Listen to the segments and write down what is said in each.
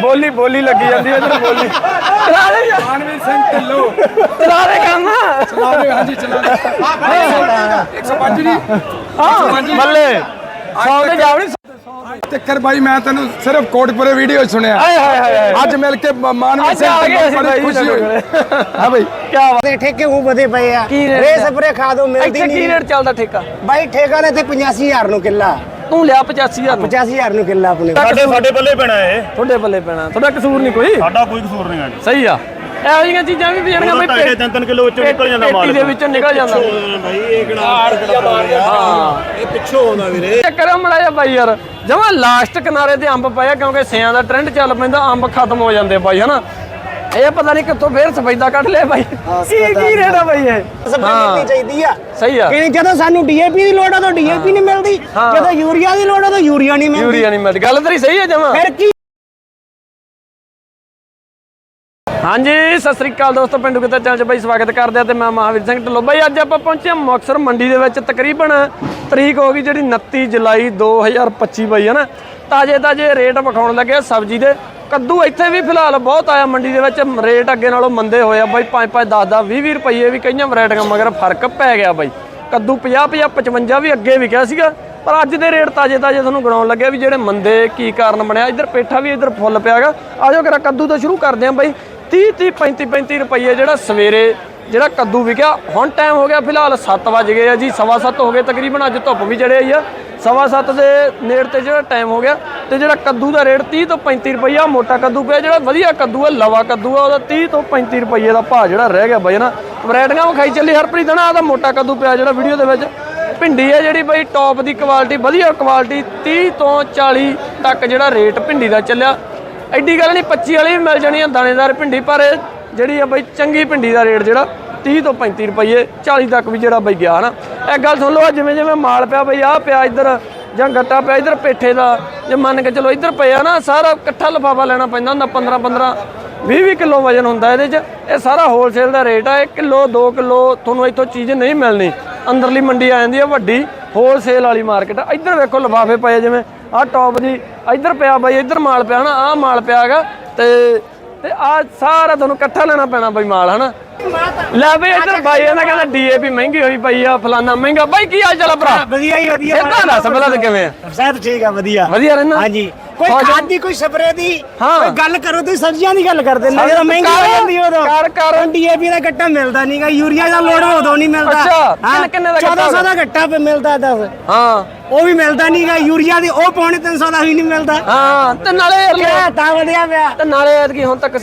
ਬੋਲੀ ਬੋਲੀ ਲੱਗੀ ਜਾਂਦੀ ਹੈ ਇਧਰ ਬੋਲੀ। ਚਲਾ ਦੇ ਯਾਰ ਮਾਨਵੀਰ ਸਿੰਘ ਢਿੱਲੋਂ ਚਲਾ ਦੇ। ਕੰਮ ਚਲਾਵੇ ਹਾਂਜੀ ਚਲਾਵੇ 105 ਜੀ ਹਾਂ ਬੱਲੇ ਸੌ ਤੇ ਜਾਵੜੀ ਟੱਕਰ ਬਾਈ ਮੈਂ ਤੈਨੂੰ ਸਿਰਫ ਕੋਟਪੁਰੇ ਵੀਡੀਓ ਸੁਣਿਆ। ਹਾਏ ਹਾਏ ਹਾਏ। ਅੱਜ ਮਿਲ ਕੇ ਮਾਨਵੀਰ ਸਿੰਘ ਆ ਢਿੱਲੋਂ ਬੜੀ ਖੁਸ਼ੀ ਹੋਈ। ਹਾਂ ਬਈ। ਕੀ ਬਾਤ। ਤੇ ਠੇਕੇ ਉਹ ਵਧੇ ਪਏ ਆ। ਕੀ ਰੇਟ ਰੇ ਹੈ? ਸਪਰੇ ਖਾਦੋ ਮਿਲਦੀ ਇੱਥੇ ਕੀ ਨਹੀਂ। ਰੇਟ ਚੱਲਦਾ ਠੇਕਾ? ਬਾਈ ਠੇਕਾ ਨੇ ਤੇ 85000 ਨੂੰ ਕਿੱਲਾ। ਤੂੰ ਲਿਆ 85000 ਨੂੰ। 85000 ਨੂੰ ਕਿੱਲਾ ਆਪਣੇ ਕੋਲ। ਸਾਡੇ ਸਾਡੇ ਬੱਲੇ ਪੈਣਾ ਇਹ। ਤੁਹਾਡੇ ਬੱਲੇ ਪੈਣਾ। ਤੁਹਾਡਾ ਕਸੂਰ ਨਹੀਂ ਕੋਈ। ਸਾਡਾ ਕੋਈ ਕਸੂਰ ਨਹੀਂ ਹੈ ਸਹੀ ਆ। ਇਹੋ ਜਿਹੀਆਂ ਚੀਜ਼ਾਂ ਵੀ ਜਿਹੜੀਆਂ ਬਈ ਤਿੰਨ ਤਿੰਨ ਕਿਲੋ ਵਿੱਚੋਂ ਨਿਕਲ ਜਾਂਦਾ ਮਾਲ ਦੇ ਵਿੱਚੋਂ ਨਿਕਲ ਜਾਂਦਾ। ਭਾਈ ਇਹ ਕਿਹੜਾ ਹਾਂ। ਇਹ ਪਿੱਛੋਂ ਆਉਂਦਾ ਵੀਰੇ। ਚੱਕਰ ਮੜਾ ਜਾ ਬਾਈ ਯਾਰ। ਜਮਾ ਲਾਸਟ ਕਿਨਾਰੇ ਤੇ ਅੰਬ ਪਏ ਆ ਕਿਉਂਕਿ ਸਿਆਂ ਦਾ ਟ੍ਰੈਂਡ ਚੱਲ ਪੈਂਦਾ ਅੰਬ ਖਤਮ ਹੋ ਜਾਂਦੇ ਬਾਈ ਹਨਾ? ਇਹ ਪਤਾ ਨਹੀਂ ਕਿੱਥੋਂ ਫੇਰ ਸਫੈਦਾ ਕੱਢ ਲਿਆ ਬਾਈ। ਕੀ ਕੀ ਆ ਬਾਈ ਇਹ। ਮਿਲਣੀ ਚਾਹੀਦੀ ਆ? ਸਹੀ ਆ। ਕਿ ਜਦੋਂ ਸਾਨੂੰ ਡੀਏਪੀ ਦੀ ਲੋੜ ਆ ਤਾਂ ਡੀਏਪੀ ਨਹੀਂ ਮਿਲਦੀ। ਜਦੋਂ ਯੂਰੀਆ ਦੀ ਲੋੜ ਆ ਤਾਂ ਯੂਰੀਆ ਨਹੀਂ ਮਿਲਦੀ। ਯੂਰੀਆ ਨਹੀਂ ਮਿਲਦੀ। ਗੱਲ ਤੇਰੀ ਸਹੀ ਹੈ ਜਮਾ। ਫਿਰ ਕੀ? ਹਾਂਜੀ ਸਤਿ ਸ੍ਰੀ ਅਕਾਲ ਦੋਸਤੋ ਪਿੰਡੂ ਕਿਤੇ ਚੈਨਲ 'ਚ ਬਾਈ ਸਵਾਗਤ ਕਰਦੇ ਆ ਤੇ ਮੈਂ ਮਹਾਵੀਰ ਸਿੰਘ ਢਿੱਲੋਂ। ਬਾਈ ਅੱਜ ਆਪਾਂ ਪਹੁੰਚੇ ਹਾਂ ਮੁਕਤਸਰ ਮੰਡੀ ਦੇ ਵਿੱਚ। ਤਕਰੀਬਨ ਤਰੀਕ ਹੋ ਗਈ ਜਿਹੜੀ 29 ਜੁਲਾਈ 2025 ਬਾਈ ਹੈ ਨਾ? ਤਾਜੇ ਤਾਜੇ ਰੇਟ ਵਿਖਾਉਣ ਲੱਗੇ ਸਬਜ਼ੀ ਦੇ। ਕੱਦੂ ਇੱਥੇ ਵੀ ਫਿਲਹਾਲ ਬਹੁਤ ਆਇਆ ਮੰਡੀ ਦੇ ਵਿੱਚ। ਰੇਟ ਅੱਗੇ ਨਾਲੋਂ ਮੰਦੇ ਹੋਏ ਆ ਬਾਈ 5 5 10 10 20 20 ਰੁਪਏ ਵੀ ਕਈਆਂ ਵੈਰਾਈਟੀਆਂ ਮਗਰ ਫ਼ਰਕ ਪੈ ਗਿਆ ਬਾਈ। ਕੱਦੂ 50 50 55 ਵੀ ਅੱਗੇ ਵਿਕਿਆ ਸੀਗਾ। ਪਰ ਅੱਜ ਦੇ ਰੇਟ ਤਾਜੇ ਤਾਜੇ ਤੁਹਾਨੂੰ ਗਣਾਉਣ ਲੱਗਿਆ ਵੀ ਜਿਹੜੇ ਮੰਦੇ ਕੀ ਕਾਰਨ ਬਣਿਆ। ਇੱਧਰ ਪੇਠਾ ਵੀ ਇੱਧਰ ਫੁੱਲ ਪਿਆਗਾ ਆਜੋ ਕਰਾ ਕੱਦੂ ਤੋਂ ਸ਼ੁਰੂ ਕਰਦੇ ਆਂ ਬਾਈ। 30 30 35 35 ਰੁਪਏ ਜਿਹੜਾ ਸਵੇਰੇ ਜਿਹੜਾ ਕੱਦੂ ਵਿਕਿਆ। ਹੁਣ ਟਾਈਮ ਹੋ ਗਿਆ ਫਿਲਹਾਲ 7 ਵਜ ਗਏ ਆ ਜੀ। ਸਵਾ ਸੱਤ ਹੋ ਗਏ ਤਕਰੀਬਨ। ਅੱਜ ਧੁੱਪ ਵੀ ਚੜੇ ਆਈ ਆ। ਸਵਾ ਸੱਤ ਦੇ ਨੇੜ ਤੇ ਜਿਹੜਾ ਟਾਈਮ ਹੋ ਗਿਆ ਤੇ ਜਿਹੜਾ ਕੱਦੂ ਦਾ ਰੇਟ 30 ਤੋਂ 35 ਰੁਪਈਆ ਮੋਟਾ ਕੱਦੂ ਪਿਆ, ਜਿਹੜਾ ਵਧੀਆ ਕੱਦੂ ਆ, ਲਵਾ ਕੱਦੂ ਆ, ਉਹਦਾ 30 ਤੋਂ 35 ਰੁਪਈਏ ਦਾ ਭਾਅ ਜਿਹੜਾ ਰਹਿ ਗਿਆ ਬਈ ਨਾ? ਵੈਰਾਈਟੀਆਂ ਵਿਖਾਈ ਚੱਲੀ, ਹਰਪ੍ਰੀਤ ਨਾ ਆਦਾ ਮੋਟਾ ਕੱਦੂ ਪਿਆ ਜਿਹੜਾ ਵੀਡੀਓ ਦੇ ਵਿੱਚ। ਭਿੰਡੀ ਹੈ ਜਿਹੜੀ ਬਈ ਟੌਪ ਦੀ ਕੁਆਲਿਟੀ ਵਧੀਆ ਕੁਆਲਿਟੀ 30 ਤੋਂ 40 ਤੱਕ ਜਿਹੜਾ ਰੇਟ ਭਿੰਡੀ ਦਾ ਚੱਲਿਆ। ਐਡੀ ਗੱਲ ਨਹੀਂ 25 ਵਾਲੀ ਵੀ ਮਿਲ ਜਾਣੀ ਆ ਦਾਣੇਦਾਰ ਭਿੰਡੀ, ਪਰ ਇਹ ਜਿਹੜੀ ਆ ਬਈ, ਚੰਗੀ ਭਿੰਡੀ ਦਾ ਰੇਟ ਜਿਹੜਾ 30 ਤੋਂ 35 ਰੁਪਏ 40 ਤੱਕ ਵੀ ਜਿਹੜਾ ਬਈ ਗਿਆ ਨਾ ਇਹ ਗੱਲ ਸੁਣ ਲਓ, ਆਹ ਜਿਵੇਂ ਜਿਵੇਂ ਮਾਲ ਪਿਆ ਬਈ, ਆਹ ਪਿਆ ਇੱਧਰ, ਜਾਂ ਗੱਟਾ ਪਿਆ ਇੱਧਰ ਪੇਠੇ ਦਾ, ਜੇ ਮੰਨ ਕੇ ਚਲੋ ਇੱਧਰ ਪਿਆ ਨਾ, ਸਾਰਾ ਇਕੱਠਾ ਲਫਾਫਾ ਲੈਣਾ ਪੈਂਦਾ ਹੁੰਦਾ 15 15 20 20 ਕਿਲੋ ਵਜਨ ਹੁੰਦਾ ਇਹਦੇ 'ਚ। ਇਹ ਸਾਰਾ ਹੋਲਸੇਲ ਦਾ ਰੇਟ ਆ 1 ਕਿਲੋ 2 ਕਿਲੋ, ਤੁਹਾਨੂੰ ਇੱਥੋਂ ਚੀਜ਼ ਨਹੀਂ ਮਿਲਣੀ। ਅੰਦਰਲੀ ਮੰਡੀ ਆ ਜਾਂਦੀ ਹੈ ਵੱਡੀ ਹੋਲਸੇਲ ਵਾਲੀ ਮਾਰਕੀਟ ਆ। ਇੱਧਰ ਵੇਖੋ ਲਫਾਫੇ ਪਏ ਜਿਵੇਂ, ਆਹ ਟੌਪ ਦੀ ਇੱਧਰ ਪਿਆ ਬਾਈ, ਇੱਧਰ ਮਾਲ ਪਿਆ ਨਾ ਆਹ ਮਾਲ ਪਿਆ ਹੈਗਾ, ਤੇ ਤੇ ਆ ਸਾਰਾ ਤੁਹਾਨੂੰ ਇਕੱਠਾ ਲੈਣਾ ਪੈਣਾ ਬਾਈ ਮਾਲ, ਹਨਾ। ਲੈ ਬਈ ਇੱਧਰ ਬਾਈ ਇਹਨਾਂ ਕਹਿੰਦਾ ਡੀਏਪੀ ਮਹਿੰਗੀ ਹੋਈ ਪਈ ਆ ਫਲਾਨਾ ਮਹਿੰਗਾ। ਬਾਈ ਕੀ ਹਾਲ ਚਾਲ ਆ ਭਰਾ? ਵਧੀਆ ਹੀ ਵਧੀਆ। ਤਾਂ ਦੱਸ ਪਹਿਲਾਂ ਤੇ ਕਿਵੇਂ ਆ? ਸਹਿਤ ਠੀਕ ਆ ਵਧੀਆ। ਵਧੀਆ ਰਹਿਣਾ ਹਾਂਜੀ। ਕੋਈ ਖਾਦ ਦੀ ਕੋਈ ਸਪਰੇ ਦੀ। ਕੋਈ ਗੱਲ ਕਰੋ ਤੁਸੀਂ ਸਬਜ਼ੀਆਂ ਦੀ ਗੱਲ ਕਰਦੇ ਨੇ। ਜਦੋਂ ਮਹਿੰਗੀ ਹੋ ਜਾਂਦੀ ਉਦੋਂ। ਕਰ- ਕਰ। ਡੀਏਪੀ ਦਾ ਗੱਟਾ ਮਿਲਦਾ ਨਹੀਂਗਾ ਯੂਰੀਆ ਦਾ ਲੋੜ ਉਦੋਂ ਨਹੀਂ ਮਿਲਦਾ। ਅੱਛਾ, ਕਿੰਨੇ- ਕਿੰਨੇ ਦਾ ਗੱਟਾ? 1400 ਦਾ ਗੱਟਾ ਪੇ ਮਿਲਦਾ ਦੱਸ। ਹਾਂ। ਉਹ ਵੀ ਮਿਲਦਾ ਨਹੀਂਗਾ ਯੂਰੀਆ ਦੀ ਉਹ ਪੌਣੇ 300 ਦਾ ਵੀ ਨਹੀਂ ਮਿਲਦਾ। ਹਾਂ ਤੇ ਨਾਲੇ ਤਾਂ ਵਧੀਆ ਪਿਆ। ਤੇ ਨਾਲੇ ਐਤਕੀ ਹੁਣ ਤੱਕ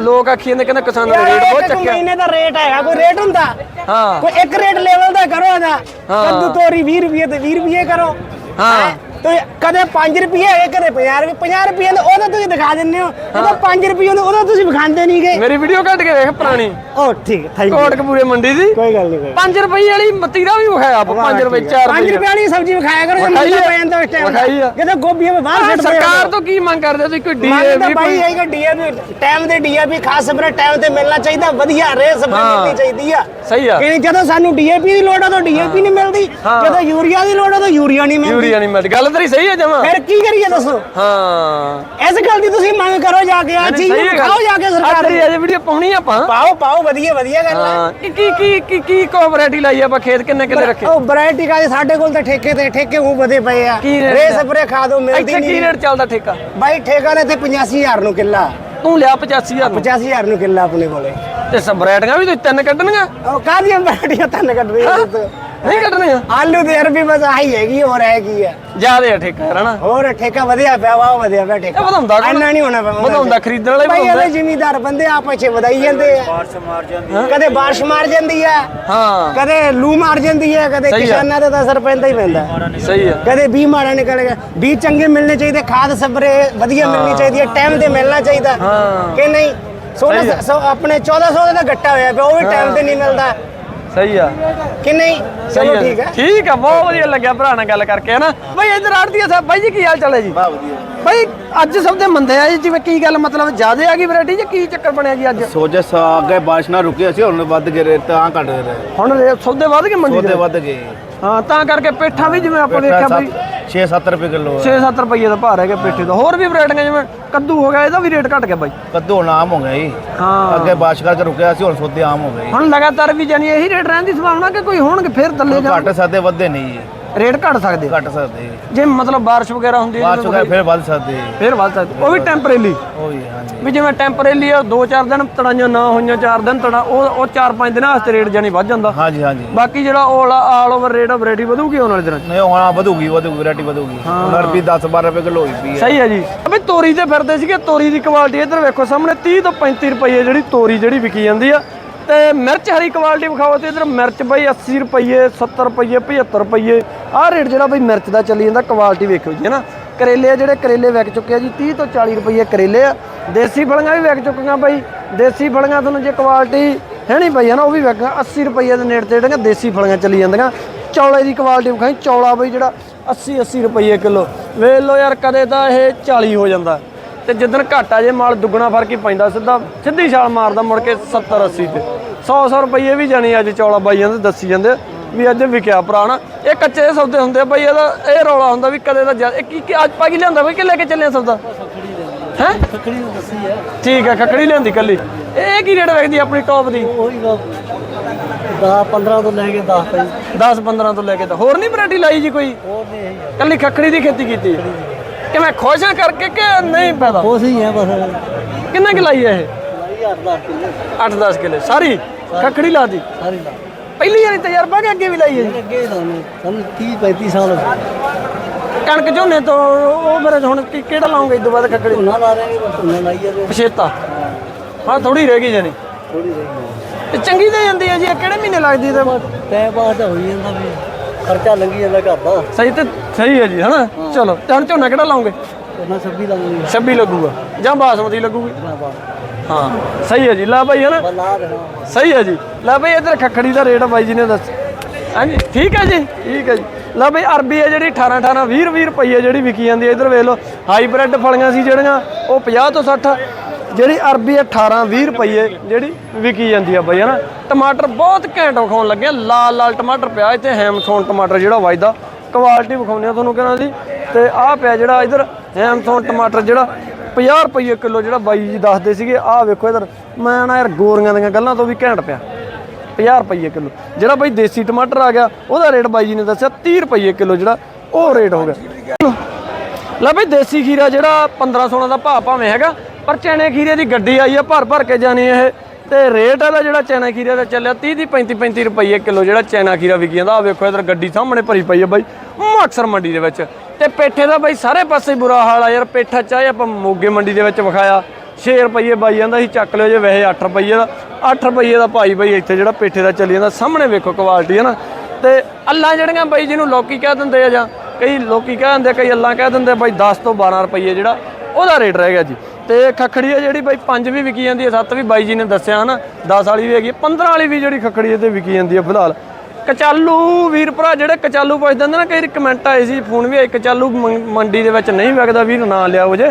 ਲੋਕ ਆਖੀ ਜਾਂਦੇ ਕਹਿੰਦੇ ਕਿਸਾਨ ਦਾ ਰੇਟ ਬਹੁਤ ਚੱਕਿਆ। ਮਹੀਨੇ ਦਾ ਰੇਟ ਹੈਗਾ? ਕੋਈ ਰੇਟ ਹੁੰਦਾ? ਹਾਂ। ਕੋਈ ਇੱਕ ਰੇਟ ਲੈਵਲ ਦਾ ਕਰੋ ਇਹਦਾ। ਕੱਦੂ ਤੋਰੀ 20 ਰੁਪਏ ਤੇ 20 ਰੁਪਏ ਕਰੋ। ਹਾਂ। ਤੇ ਕਦੇ 5 ਰੁਪਏ ਹੈ ਕਦੇ 50 ਰੁਪਏ 50 ਰੁਪਏ ਦੇ ਉਹਦਾ ਤੁਸੀਂ ਦਿਖਾ ਦਿੰਦੇ ਹੋ। ਜਦੋਂ 5 ਰੁਪਏ ਦੇ ਉਹਦਾ ਤੁਸੀਂ ਵਿਖਾਉਂਦੇ ਨਹੀਂਗੇ ਮੇਰੀ ਵੀਡੀਓ ਕੱਟ ਕੇ ਵੇਖ ਪੁਰਾਣੀ। ਉਹ ਠੀਕ ਥੈਂਕ ਯੂ ਕੋਟਕਪੂਰੇ ਮੰਡੀ ਦੀ। ਕੋਈ ਗੱਲ ਨਹੀਂ 5 ਰੁਪਏ ਵਾਲੀ ਮਤੀਰਾ ਵੀ ਵਿਖਾਇਆ ਆਪਾਂ 5 ਰੁਪਏ 4 5 ਰੁਪਏ ਵਾਲੀ ਸਬਜ਼ੀ ਵਿਖਾਇਆ ਕਰੋ ਜੇ ਆ। ਪੈ ਜਾਂਦਾ ਉਸ ਟਾਈਮ ਵਿਖਾਈ ਆ। ਜਦੋਂ ਗੋਭੀ ਵਿੱਚ ਬਾਹਰ ਛੱਡ ਸਰਕਾਰ ਤੋਂ ਕੀ ਮੰਗ ਕਰਦੇ ਤੁਸੀਂ ਕੋਈ ਡੀਏਪੀ ਕੋਈ ਹੈਗਾ ਡੀਏਪੀ ਟਾਈਮ ਤੇ ਡੀਏਪੀ ਖਾਸ ਸਪਰੇ ਟਾਈਮ ਤੇ ਮਿਲਣਾ ਚਾਹੀਦਾ ਵਧੀਆ ਰੇ ਸਪਰੇ ਹਾਂ। ਮਿਲਣੀ ਚਾਹੀਦੀ ਆ। ਸਹੀ ਆ। ਕਿ ਜਦੋਂ ਸਾਨੂੰ ਡੀਏਪੀ ਦੀ ਲੋੜ ਆ ਤਾਂ ਡੀਏਪੀ ਨਹੀਂ ਮਿਲਦੀ। ਜਦੋਂ ਯੂਰੀਆ ਦੀ ਲੋੜ ਆ ਤਾਂ ਯੂਰੀਆ ਨਹੀਂ ਮਿਲਦੀ। ਯੂਰੀਆ ਨਹੀਂ ਮਿਲਦੀ। ਗੱਲ ਤੇਰੀ ਸਹੀ ਹੈ ਜਮਾ। ਫਿਰ ਕੀ ਕਰੀਏ ਦੱਸੋ? ਹਾਂ। ਇਸ ਗੱਲ ਦੀ ਤੁਸੀਂ ਮੰਗ ਕਰੋ ਜਾ ਕੇ ਆ ਚੀਜ਼ ਨੂੰ ਖਾਓ ਜਾ ਕੇ ਸਰਕਾਰ ਦੀ ਦੀ। ਅਜੇ ਵੀਡੀਓ ਪਾਉਣੀ ਆਪਾਂ। ਪਾਓ ਪਾਓ ਵਧੀਆ ਵਧੀਆ ਗੱਲ ਹੈ। ਕੀ ਕੀ ਕੀ ਕੀ ਕੀ ਕੋਆਪਰੇਟਿਵ ਲਾਈ ਆਪਾਂ ਖੇਤ? ਕਿੰਨੇ ਕਿੰਨੇ ਰੱਖੇ? ਉਹ ਵੈਰਾਈਟੀ ਕਾ ਸਾਡੇ ਕੋਲ ਤਾਂ ਠੇਕੇ ਤੇ ਠੇਕੇ ਉਹ ਵਧੇ ਪਏ ਆ। ਰੇ? ਸਪਰੇ ਖਾਦੋ ਮਿਲਦੀ ਇੱਥੇ ਕੀ ਨਹੀਂ। ਰੇਟ ਚੱਲਦਾ ਠੇਕਾ? ਬਾਈ ਠੇਕਾ ਨੇ ਤੇ 85000 ਨੂੰ ਕਿੱਲਾ। ਤੂੰ ਲਿਆ 85000 ਨੂੰ? 85000 ਨੂੰ ਕਿੱਲਾ ਆਪਣੇ ਕੋਲੇ। ਤੇ ਸਬਰੈਟੀਆਂ ਵੀ ਤੂੰ ਤਿੰਨ ਕੱਢਣੀਆਂ? ਉਹ ਕਾਹਦੀਆਂ ਵੈਰਾਈਟੀਆਂ ਤਨ ਕੱਢ ਹੈ ਨਹੀਂ ਕੱਢਣੀਆਂ ਆਲੂ ਦੇ ਅਰਬੀ ਬਸ ਆਹੀ ਹੈਗੀ ਹੋਰ ਹੈ ਕੀ ਹੈ ਜਿਆਦੇ ਆ ਠੇਕਾ ਯਾਰ ਹਨਾ? ਹੋਰ ਠੇਕਾ ਵਧਿਆ ਪਿਆ ਵਾ ਵਧਿਆ ਪਿਆ ਠੇਕਾ। ਇਹ ਵਧਾਉਂਦਾ ਕੌਣ? ਇੰਨਾ ਨਹੀਂ ਹੋਣਾ ਪਿਆ ਵਧਾਉਂਦਾ ਖਰੀਦਣ ਵਾਲਾ ਹੀ ਭਾਈ ਵਧਾਉਂਦਾ। ਇਹਦੇ ਜ਼ਿਮੀਦਾਰ ਬੰਦੇ ਆਪਸ ਵਿੱਚ ਵਧਾਈ ਜਾਂਦੇ ਆ। ਬਾਰਿਸ਼ ਮਾਰ ਜਾਂਦੀ ਕਦੇ ਬਾਰਿਸ਼ ਮਾਰ ਜਾਂਦੀ ਆ। ਹਾਂ। ਕਦੇ ਲੂ ਮਾਰ ਜਾਂਦੀ ਹੈ ਕਦੇ ਸਹੀ ਆ। ਕਿਸਾਨਾਂ ਤਾਂ ਅਸਰ ਪੈਂਦਾ ਹੀ ਪੈਂਦਾ। ਸਹੀ ਆ। ਕਦੇ ਬੀ ਮਾੜਾ ਨਿਕਲ ਗਿਆ ਬੀ ਚੰਗੇ ਮਿਲਣੇ ਚਾਹੀਦੇ ਖਾਦ ਸਪਰੇ ਵਧੀਆ ਮਿਲਣੀ ਚਾਹੀਦੀ ਹੈ ਟਾਈਮ ਤੇ ਮਿਲਣਾ ਚਾਹੀਦਾ। ਹਾਂ। ਕਿ ਨਹੀਂ? 16 ਸੌ ਆਪਣੇ 1400 ਦਾ ਗੱਟਾ ਹੋਇਆ ਪਿਆ ਉਹ ਵੀ ਟਾਈਮ ਤੇ ਨਹੀਂ ਮਿਲਦਾ। ਸਹੀ ਆ। ਕਿ ਨਹੀਂ? ਸਹੀ ਚਲੋ ਆ। ਠੀਕ ਹੈ ਠੀਕ ਆ ਬਹੁਤ ਵਧੀਆ ਲੱਗਿਆ ਭਰਾ ਨਾਲ ਗੱਲ ਕਰਕੇ ਹਨਾ? ਬਈ ਇੱਧਰ ਆੜਦੀ ਸਾਹਿਬ ਬਾਈ ਜੀ ਕੀ ਹਾਲ ਚਾਲ ਹੈ ਜੀ? ਬਾ ਵਧੀਆ। ਬਾਈ ਅੱਜ ਸਭ ਦੇ ਮੰਦੇ ਆ ਜੀ, ਜਿਵੇਂ ਕੀ ਗੱਲ ਮਤਲਬ ਜ਼ਿਆਦੇ ਆ ਗਈ ਵੈਰਾਈਟੀ ਜਾਂ ਕੀ ਚੱਕਰ ਬਣਿਆ ਜੀ ਅੱਜ? ਸੋਜੇ ਅੱਗੇ ਬਾਰਿਸ਼ ਨਾ ਰੁਕੀ ਅਸੀਂ ਹੁਣ ਵੱਧ ਗਏ ਰੇਟ ਤਾਂ ਘਟ ਰਹੇ ਹੁਣ ਰੇ- ਸੌਦੇ ਵਧ ਗਏ ਮੰਡੀ ਸੋਦੇ ਦੇ? ਵੱਧ ਗਏ। ਹਾਂ ਤਾਂ ਕਰਕੇ ਪੇਠਾ ਵੀ ਜਿਵੇਂ ਆਪਾਂ ਦੇਖਿਆ ਬਈ 6-7 ਰੁਪਏ ਕਿਲੋ 6-7 ਰੁਪਏ ਦਾ ਭਾਅ ਰਹਿ ਗਿਆ ਪੇਠੇ ਦਾ। ਹੋਰ ਵੀ ਵੈਰਾਈਟੀਆਂ ਜਿਵੇਂ ਕੱਦੂ ਹੋ ਗਿਆ ਇਹਦਾ ਵੀ ਰੇਟ ਘਟ ਗਿਆ ਬਾਈ। ਕੱਦੂ ਹੁਣ ਆਮ ਹੋ ਗਿਆ ਜੀ। ਹਾਂ। ਅੱਗੇ ਬਾਰਿਸ਼ ਕਰਕੇ ਰੁਕਿਆ ਸੀ ਹੁਣ ਸੌਦੇ ਆਮ ਹੋ ਗਏ। ਹੁਣ ਲਗਾਤਾਰ ਵੀ ਜਾਨੀ ਇਹੀ ਰੇਟ ਰਹਿਣ ਦੀ ਸੰਭਾਵਨਾ ਕਿ ਕੋਈ ਹੋਣਗੇ ਫਿਰ ਥੱਲੇ ਜਾ ਘੱਟ ਸਕਦੇ ਵੱਧਦੇ ਨਹੀਂ ਜੀ। ਰੇਟ ਘਟ ਸਕਦੇ ਘੱਟ ਸਕਦੇ। ਜੀ। ਮਤਲਬ ਬਾਰਿਸ਼ ਵਗੈਰਾ ਹੁੰਦੀ ਹੈ ਬਾਅਦ ਚੁੱਕਾ ਫਿਰ ਵੱਧ ਸਕਦੇ। ਫਿਰ ਵੱਧ ਸਕਦੇ। ਉਹ ਵੀ ਟੈਂਪਰੇਰੀ ਉਹ ਵੀ ਹਾਂਜੀ। ਵੀ ਜਿਵੇਂ ਟੈਂਪਰੇਰੀ ਆ 2-4 ਦਿਨ ਤੜਾਈਆਂ ਨਾ ਹੋਈਆਂ 4 ਦਿਨ ਤੜਾ ਉਹ ਉਹ 4-5 ਦਿਨਾਂ ਵਾਸਤੇ ਰੇਟ ਜਾਨੀ ਵੱਧ ਜਾਂਦਾ। ਹਾਂਜੀ ਹਾਂਜੀ। ਬਾਕੀ ਜਿਹੜਾ all all over rate off rate ਵਧੂਗੀ ਆਉਣ ਵਾਲੇ ਦਿਨਾਂ 'ਚ? ਨਹੀਂ ਹੁਣ ਵਧੂਗੀ ਵਧੂਗੀ ਵੈਰਾਈਟੀ ਵਧੂਗੀ। ਹੁਣ ਅਰਬੀ 10-12 ਰੁਪਏ ਕਿਲੋ ਹੋਈ ਪਈ ਹੈ। ਸਹੀ ਹੈ ਜੀ। ਅਬੇ ਤੋਰੀ ਤੇ ਫਿਰਦੇ ਸੀਗੇ ਤੋਰੀ ਦੀ ਕੁਆਲਿਟੀ ਇੱਧਰ ਵੇਖੋ ਸਾਹਮਣੇ 30 ਤੋਂ 35 ਰੁਪਏ ਜਿਹੜੀ ਤੋਰੀ ਜਿਹੜੀ ਵਿਕੀ ਜਾਂਦੀ ਆ ਤੇ ਮਿਰਚ ਹਰੀ ਕੁਆਲਿਟੀ ਵਿਖਾਓ ਤੇ ਇੱਧਰ ਮਿਰਚ ਬਈ 80 ਰੁਪਏ 70 ਰੁਪਏ 75 ਰੁਪਏ ਆਹ ਰੇਟ ਜਿਹੜਾ ਬਈ ਮਿਰਚ ਦਾ ਚੱਲੀ ਜਾਂਦਾ, ਕੁਆਲਿਟੀ ਵੇਖੋ ਜੀ, ਹਨਾ? ਕਰੇਲੇ ਆ ਜਿਹੜੇ, ਕਰੇਲੇ ਵਿਕ ਚੁੱਕੇ ਆ ਜੀ 30 ਤੋਂ 40 ਰੁਪਏ ਕਰੇਲੇ ਆ। ਦੇਸੀ ਫਲੀਆਂ ਵੀ ਵਿਕ ਚੁੱਕੀਆਂ ਬਈ। ਦੇਸੀ ਫਲੀਆਂ ਤੁਹਾਨੂੰ ਜੇ ਕੁਆਲਿਟੀ ਹੈ ਨਹੀਂ ਪਈ ਹਨਾ, ਉਹ ਵੀ ਵਿਕ 80 ਰੁਪਏ ਦੇ ਨੇੜੇ ਤੇ ਜਿਹੜੀਆਂ ਦੇਸੀ ਫਲੀਆਂ ਚੱਲੀ ਜਾਂਦੀਆਂ। ਚੌਲੇ ਦੀ ਕੁਆਲਿਟੀ ਵਿਖਾਈ, ਚੌਲਾ ਬਈ ਜਿਹੜਾ 80 80 ਰੁਪਏ ਕਿਲੋ। ਵੇਖ ਲਓ ਯਾਰ, ਕਦੇ ਤਾਂ ਇਹ 40 ਹੋ ਜਾਂਦਾ। ਤੇ ਜਿੱਦਣ ਘਾਟਾ ਜੇ ਮਾਲ ਦੁੱਗਣਾ ਫ਼ਰਕ ਹੀ ਪੈਂਦਾ ਸਿੱਧਾ ਸਿੱਧੀ ਛਾਲ ਮਾਰਦਾ ਮੁੜ ਕੇ 70 80 ਤੇ। 100 100 ਰੁਪਏ ਵੀ ਜਾਣੀ ਅੱਜ ਚੌਲਾ ਬਾਈਆਂ ਦੇ ਦੱਸੀ ਜਾਂਦੇ ਵੀ ਅੱਜ ਵਿਕਿਆ ਪੁਰਾਣਾ। ਇਹ ਕੱਚੇ ਸੌਦੇ ਹੁੰਦੇ ਬਈ ਇਹਦਾ ਇਹ ਰੌਲਾ ਹੁੰਦਾ ਵੀ ਕਦੇ ਜ਼ਿਆ- ਇਹ ਕੀ ਕੀ ਅੱਜ ਪਾ ਕੀ ਲਿਆਂਦਾ ਬਈ ਕਿ ਲੈ ਕੇ ਚੱਲੇ ਸੌਦਾ? ਹੈ? ਖੱਕੜੀ ਦੱਸੀ ਹੈ ਠੀਕ ਹੈ ਖੱਕੜੀ ਲਿਆਂਦੀ ਕੱਲੀ। ਇਹ ਕੀ ਰੇਟ ਵੇਖਦੀ ਆਪਣੀ ਟੌਪ ਦੀ? ਉਹੀ 10 15 ਤੋਂ ਲੈ ਕੇ 10 ਤਾਈਂ 10 15 ਤੋਂ ਲੈ ਕੇ ਤਾਂ। ਹੋਰ ਨਹੀਂ ਵੈਰਾਈਟੀ ਲਾਈ ਜੀ ਕੋਈ? ਹੋਰ ਨਹੀਂ। ਕੱਲੀ ਖੱਕੜੀ ਦੀ ਖੇਤੀ ਕੀਤੀ। ਕਿਵੇਂ ਖੁਸ਼ਾਂ ਕਰਕੇ ਕਿ ਨਹੀਂ ਪੈਦਾ? ਉਸ ਹੀ ਹੈ ਬਸ। ਕਿੰਨਾ ਕਿ ਲਾਈ ਹੈ ਇਹ? ਲਾਈ 8 10 ਕਿਲੋ। 8-10 ਕਿੱਲੇ। ਸਾਰੀ? ਖੱਕੜੀ ਲਾਦੀ ਸਾਰੀ ਲਾ। ਪਹਿਲੀ ਵਾਰੀ ਤਜਰਬਾ ਕਿ ਅੱਗੇ ਵੀ ਲਾਈ ਹੈ ਅੱਗੇ ਸਾਨੂੰ ਸਾਨੂੰ 30 35 ਸਾਲ ਹੋ ਕਣਕ ਝੋਨੇ ਤੋਂ ਉਹ ਮੇਰੇ ਹੁਣ ਕੀ- ਕਿਹੜਾ ਲਾਉਂਗੇ ਇਸ ਤੋਂ ਬਾਅਦ ਖੱਕੜੀ ਝੋਨਾ ਲਾ ਰਹੇ ਹਾਂ ਝੋਨਾ ਲਾਈ ਜਾਂਦੇ ਪਛੇਤਾ। ਹਾਂ ਥੋੜੀ ਰਹਿ ਗਈ ਜਾਨੀ ਥੋੜੀ ਰਹੀ ਤੇ ਚੰਗੀ ਤੇ ਜਾਂਦੀ ਹੈ ਜੀ ਕਿਹੜੇ ਮਹੀਨੇ ਲੱਗਦੀ ਤੇ ਟਾਈਮ ਪਾਸ ਤਾਂ ਹੋਈ ਜਾਂਦਾ ਵੀ। ਖਰਚਾ ਲੰਗੀ ਜਾਂਦਾ ਘਰ ਦਾ। ਸਹੀ ਤੇ ਸਹੀ ਹੈ ਜੀ ਹਨਾ? ਚਲੋ ਤੇ ਹੁਣ ਝੋਨਾ ਕਿਹੜਾ ਲਾਉਂਗੇ? ਉਹਨਾਂ ਸਭ ਵੀ ਲਾਉਂਦੀ 26 ਲੱਗੂਗਾ। ਜਾਂ ਬਾਸਮਤੀ ਲੱਗੂਗੀ? ਹਾਂ ਸਹੀ ਹੈ ਜੀ ਲਾ ਬਾਈ ਹਨਾ? ਦੇਣਾ। ਸਹੀ ਹੈ ਜੀ। ਲੈ ਬਈ ਇਧਰ ਖੱਖੜੀ ਦਾ ਰੇਟ ਬਾਈ ਜੀ ਨੇ ਦੱਸ। ਹਾਂਜੀ ਠੀਕ ਹੈ ਜੀ ਠੀਕ ਹੈ ਜੀ। ਲੈ ਬਈ ਅਰਬੀ ਹੈ ਜਿਹੜੀ 18 18 20 20 ਰੁਪਏ ਜਿਹੜੀ ਵਿਕੀ ਜਾਂਦੀ ਹੈ। ਇਧਰ ਵੇਖ ਲਓ ਹਾਈਬ੍ਰਿਡ ਫਲੀਆਂ ਸੀ ਜਿਹੜੀਆਂ ਉਹ 50 ਤੋਂ 60 ਜਿਹੜੀ ਅਰਬੀ 18 20 ਰੁਪਏ ਜਿਹੜੀ ਵਿਕੀ ਜਾਂਦੀ ਆ ਬਈ, ਹਨਾ? ਟਮਾਟਰ ਬਹੁਤ ਘੈਂਟ ਵਿਖਾਉਣ ਲੱਗੇ ਲਾਲ ਲਾਲ ਟਮਾਟਰ ਪਿਆ ਇੱਥੇ ਹੈਮਥੋਨ ਟਮਾਟਰ ਜਿਹੜਾ ਵੱਜਦਾ ਕੁਆਲਿਟੀ ਵਿਖਾਉਂਦੇ ਆ ਤੁਹਾਨੂੰ ਕਹਿੰਦਾ ਜੀ ਤੇ ਆਹ ਪਿਆ ਜਿਹੜਾ ਇਧਰ ਹੈਮਥੋਨ ਟਮਾਟਰ ਜਿਹੜਾ 50 ਰੁਪਏ ਕਿਲੋ ਜਿਹੜਾ ਬਾਈ ਜੀ ਦੱਸਦੇ ਸੀਗੇ। ਆਹ ਵੇਖੋ ਇਧਰ, ਮੈਂ ਨਾ ਯਾਰ ਗੋਰੀਆਂ ਦੀਆਂ ਗੱਲਾਂ ਤੋਂ ਵੀ ਘੈਂਟ ਪਿਆ। 50 ਰੁਪਏ ਕਿਲੋ। ਜਿਹੜਾ ਬਾਈ ਦੇਸੀ ਟਮਾਟਰ ਆ ਗਿਆ, ਉਹਦਾ ਰੇਟ ਬਾਈ ਜੀ ਨੇ ਦੱਸਿਆ 30 ਰੁਪਏ ਕਿਲੋ ਜਿਹੜਾ, ਉਹ ਰੇਟ ਹੋ ਗਿਆ। ਲੈ ਬਈ ਦੇਸੀ ਖੀਰਾ ਜਿਹੜਾ 15 16 ਦਾ ਭਾਅ ਭਾਵੇਂ ਹੈਗਾ ਪਰ ਚਣੇ ਖੀਰੇ ਦੀ ਗੱਡੀ ਆਈ ਆ, ਭਰ ਭਰ ਕੇ ਜਾਣੀ ਇਹ। ਤੇ ਰੇਟ ਇਹਦਾ ਜਿਹੜਾ ਚਣਾ ਖੀਰੇ ਦਾ ਚੱਲਿਆ 30 ਦੀ 35 35 ਰੁਪਏ ਕਿਲੋ ਜਿਹੜਾ ਚਣਾ ਖੀਰਾ ਵਿਕੀ ਜਾਂਦਾ। ਆ ਵੇਖੋ, ਇਧਰ ਗੱਡੀ ਸਾਹਮਣੇ ਭਰੀ ਪਈ ਆ ਬਾਈ, ਮੁਕਤਸਰ ਮੰਡੀ ਦੇ ਵਿੱਚ। ਤੇ ਪੇਠੇ ਦਾ ਬਾਈ ਸਾਰੇ ਪਾਸੇ ਬੁਰਾ ਹਾਲ ਆ ਯਾਰ, ਪੇਠਾ ਚਾਹੇ ਆਪਾਂ ਮੋਗੇ ਮੰਡੀ ਦੇ ਵਿੱਚ ਵਿਖਾਇਆ। 6 ਰੁਪਏ ਬਾਈ ਜਾਂਦਾ ਸੀ ਚੱਕ ਲਿਓ ਜੇ ਵੈਸੇ 8 ਰੁਪਏ ਦਾ। 8 ਰੁਪਏ ਦਾ ਭਾਈ ਬਾਈ ਇੱਥੇ ਜਿਹੜਾ ਪੇਠੇ ਦਾ ਚੱਲੀ ਜਾਂਦਾ, ਸਾਹਮਣੇ ਵੇਖੋ ਕੁਆਲਿਟੀ ਹੈ ਨਾ। ਤੇ ਅੱਲਾਂ ਜਿਹੜੀਆਂ ਬਾਈ ਜਿਹਨੂੰ ਲੋਕੀ ਕਹਿ ਦਿੰਦੇ ਆ ਜਾਂ ਕਈ ਲੋਕੀ ਕਹਿ ਦਿੰਦੇ ਕਈ ਅੱਲਾਂ ਕਹਿ ਦਿੰਦੇ ਬਾਈ 10 ਤੋਂ 12 ਰੁਪਏ ਜਿਹੜਾ ਉਹਦਾ ਰੇਟ ਰਹਿ ਗਿਆ ਜੀ। ਤੇ ਖੱਖੜੀ ਹੈ ਜਿਹੜੀ ਬਾਈ 5 ਵੀ ਵਿਕੀ ਜਾਂਦੀ ਹੈ 7 ਵੀ ਬਾਈ ਜੀ ਨੇ ਦੱਸਿਆ ਹਨਾ 10 ਵਾਲੀ ਵੀ ਹੈਗੀ 15 ਵਾਲੀ ਵੀ ਜਿਹੜੀ ਖੱਖੜੀ ਤੇ ਵਿਕੀ ਜਾਂਦੀ ਹੈ ਫਿਲਹਾਲ। ਕਚਾਲੂ ਵੀਰ ਭਰਾ, ਜਿਹੜੇ ਕਚਾਲੂ ਪੁੱਛ ਦਿੰਦੇ ਨਾ ਕਈ ਕਮੈਂਟ ਆਏ ਸੀ, ਫੋਨ ਵੀ ਆਏ, ਕਚਾਲੂ ਮੰਡੀ ਦੇ ਵਿੱਚ ਨਹੀਂ ਵਿਕਦਾ ਵੀਰ, ਨਾ ਲਿਆ ਹੋ ਜੇ।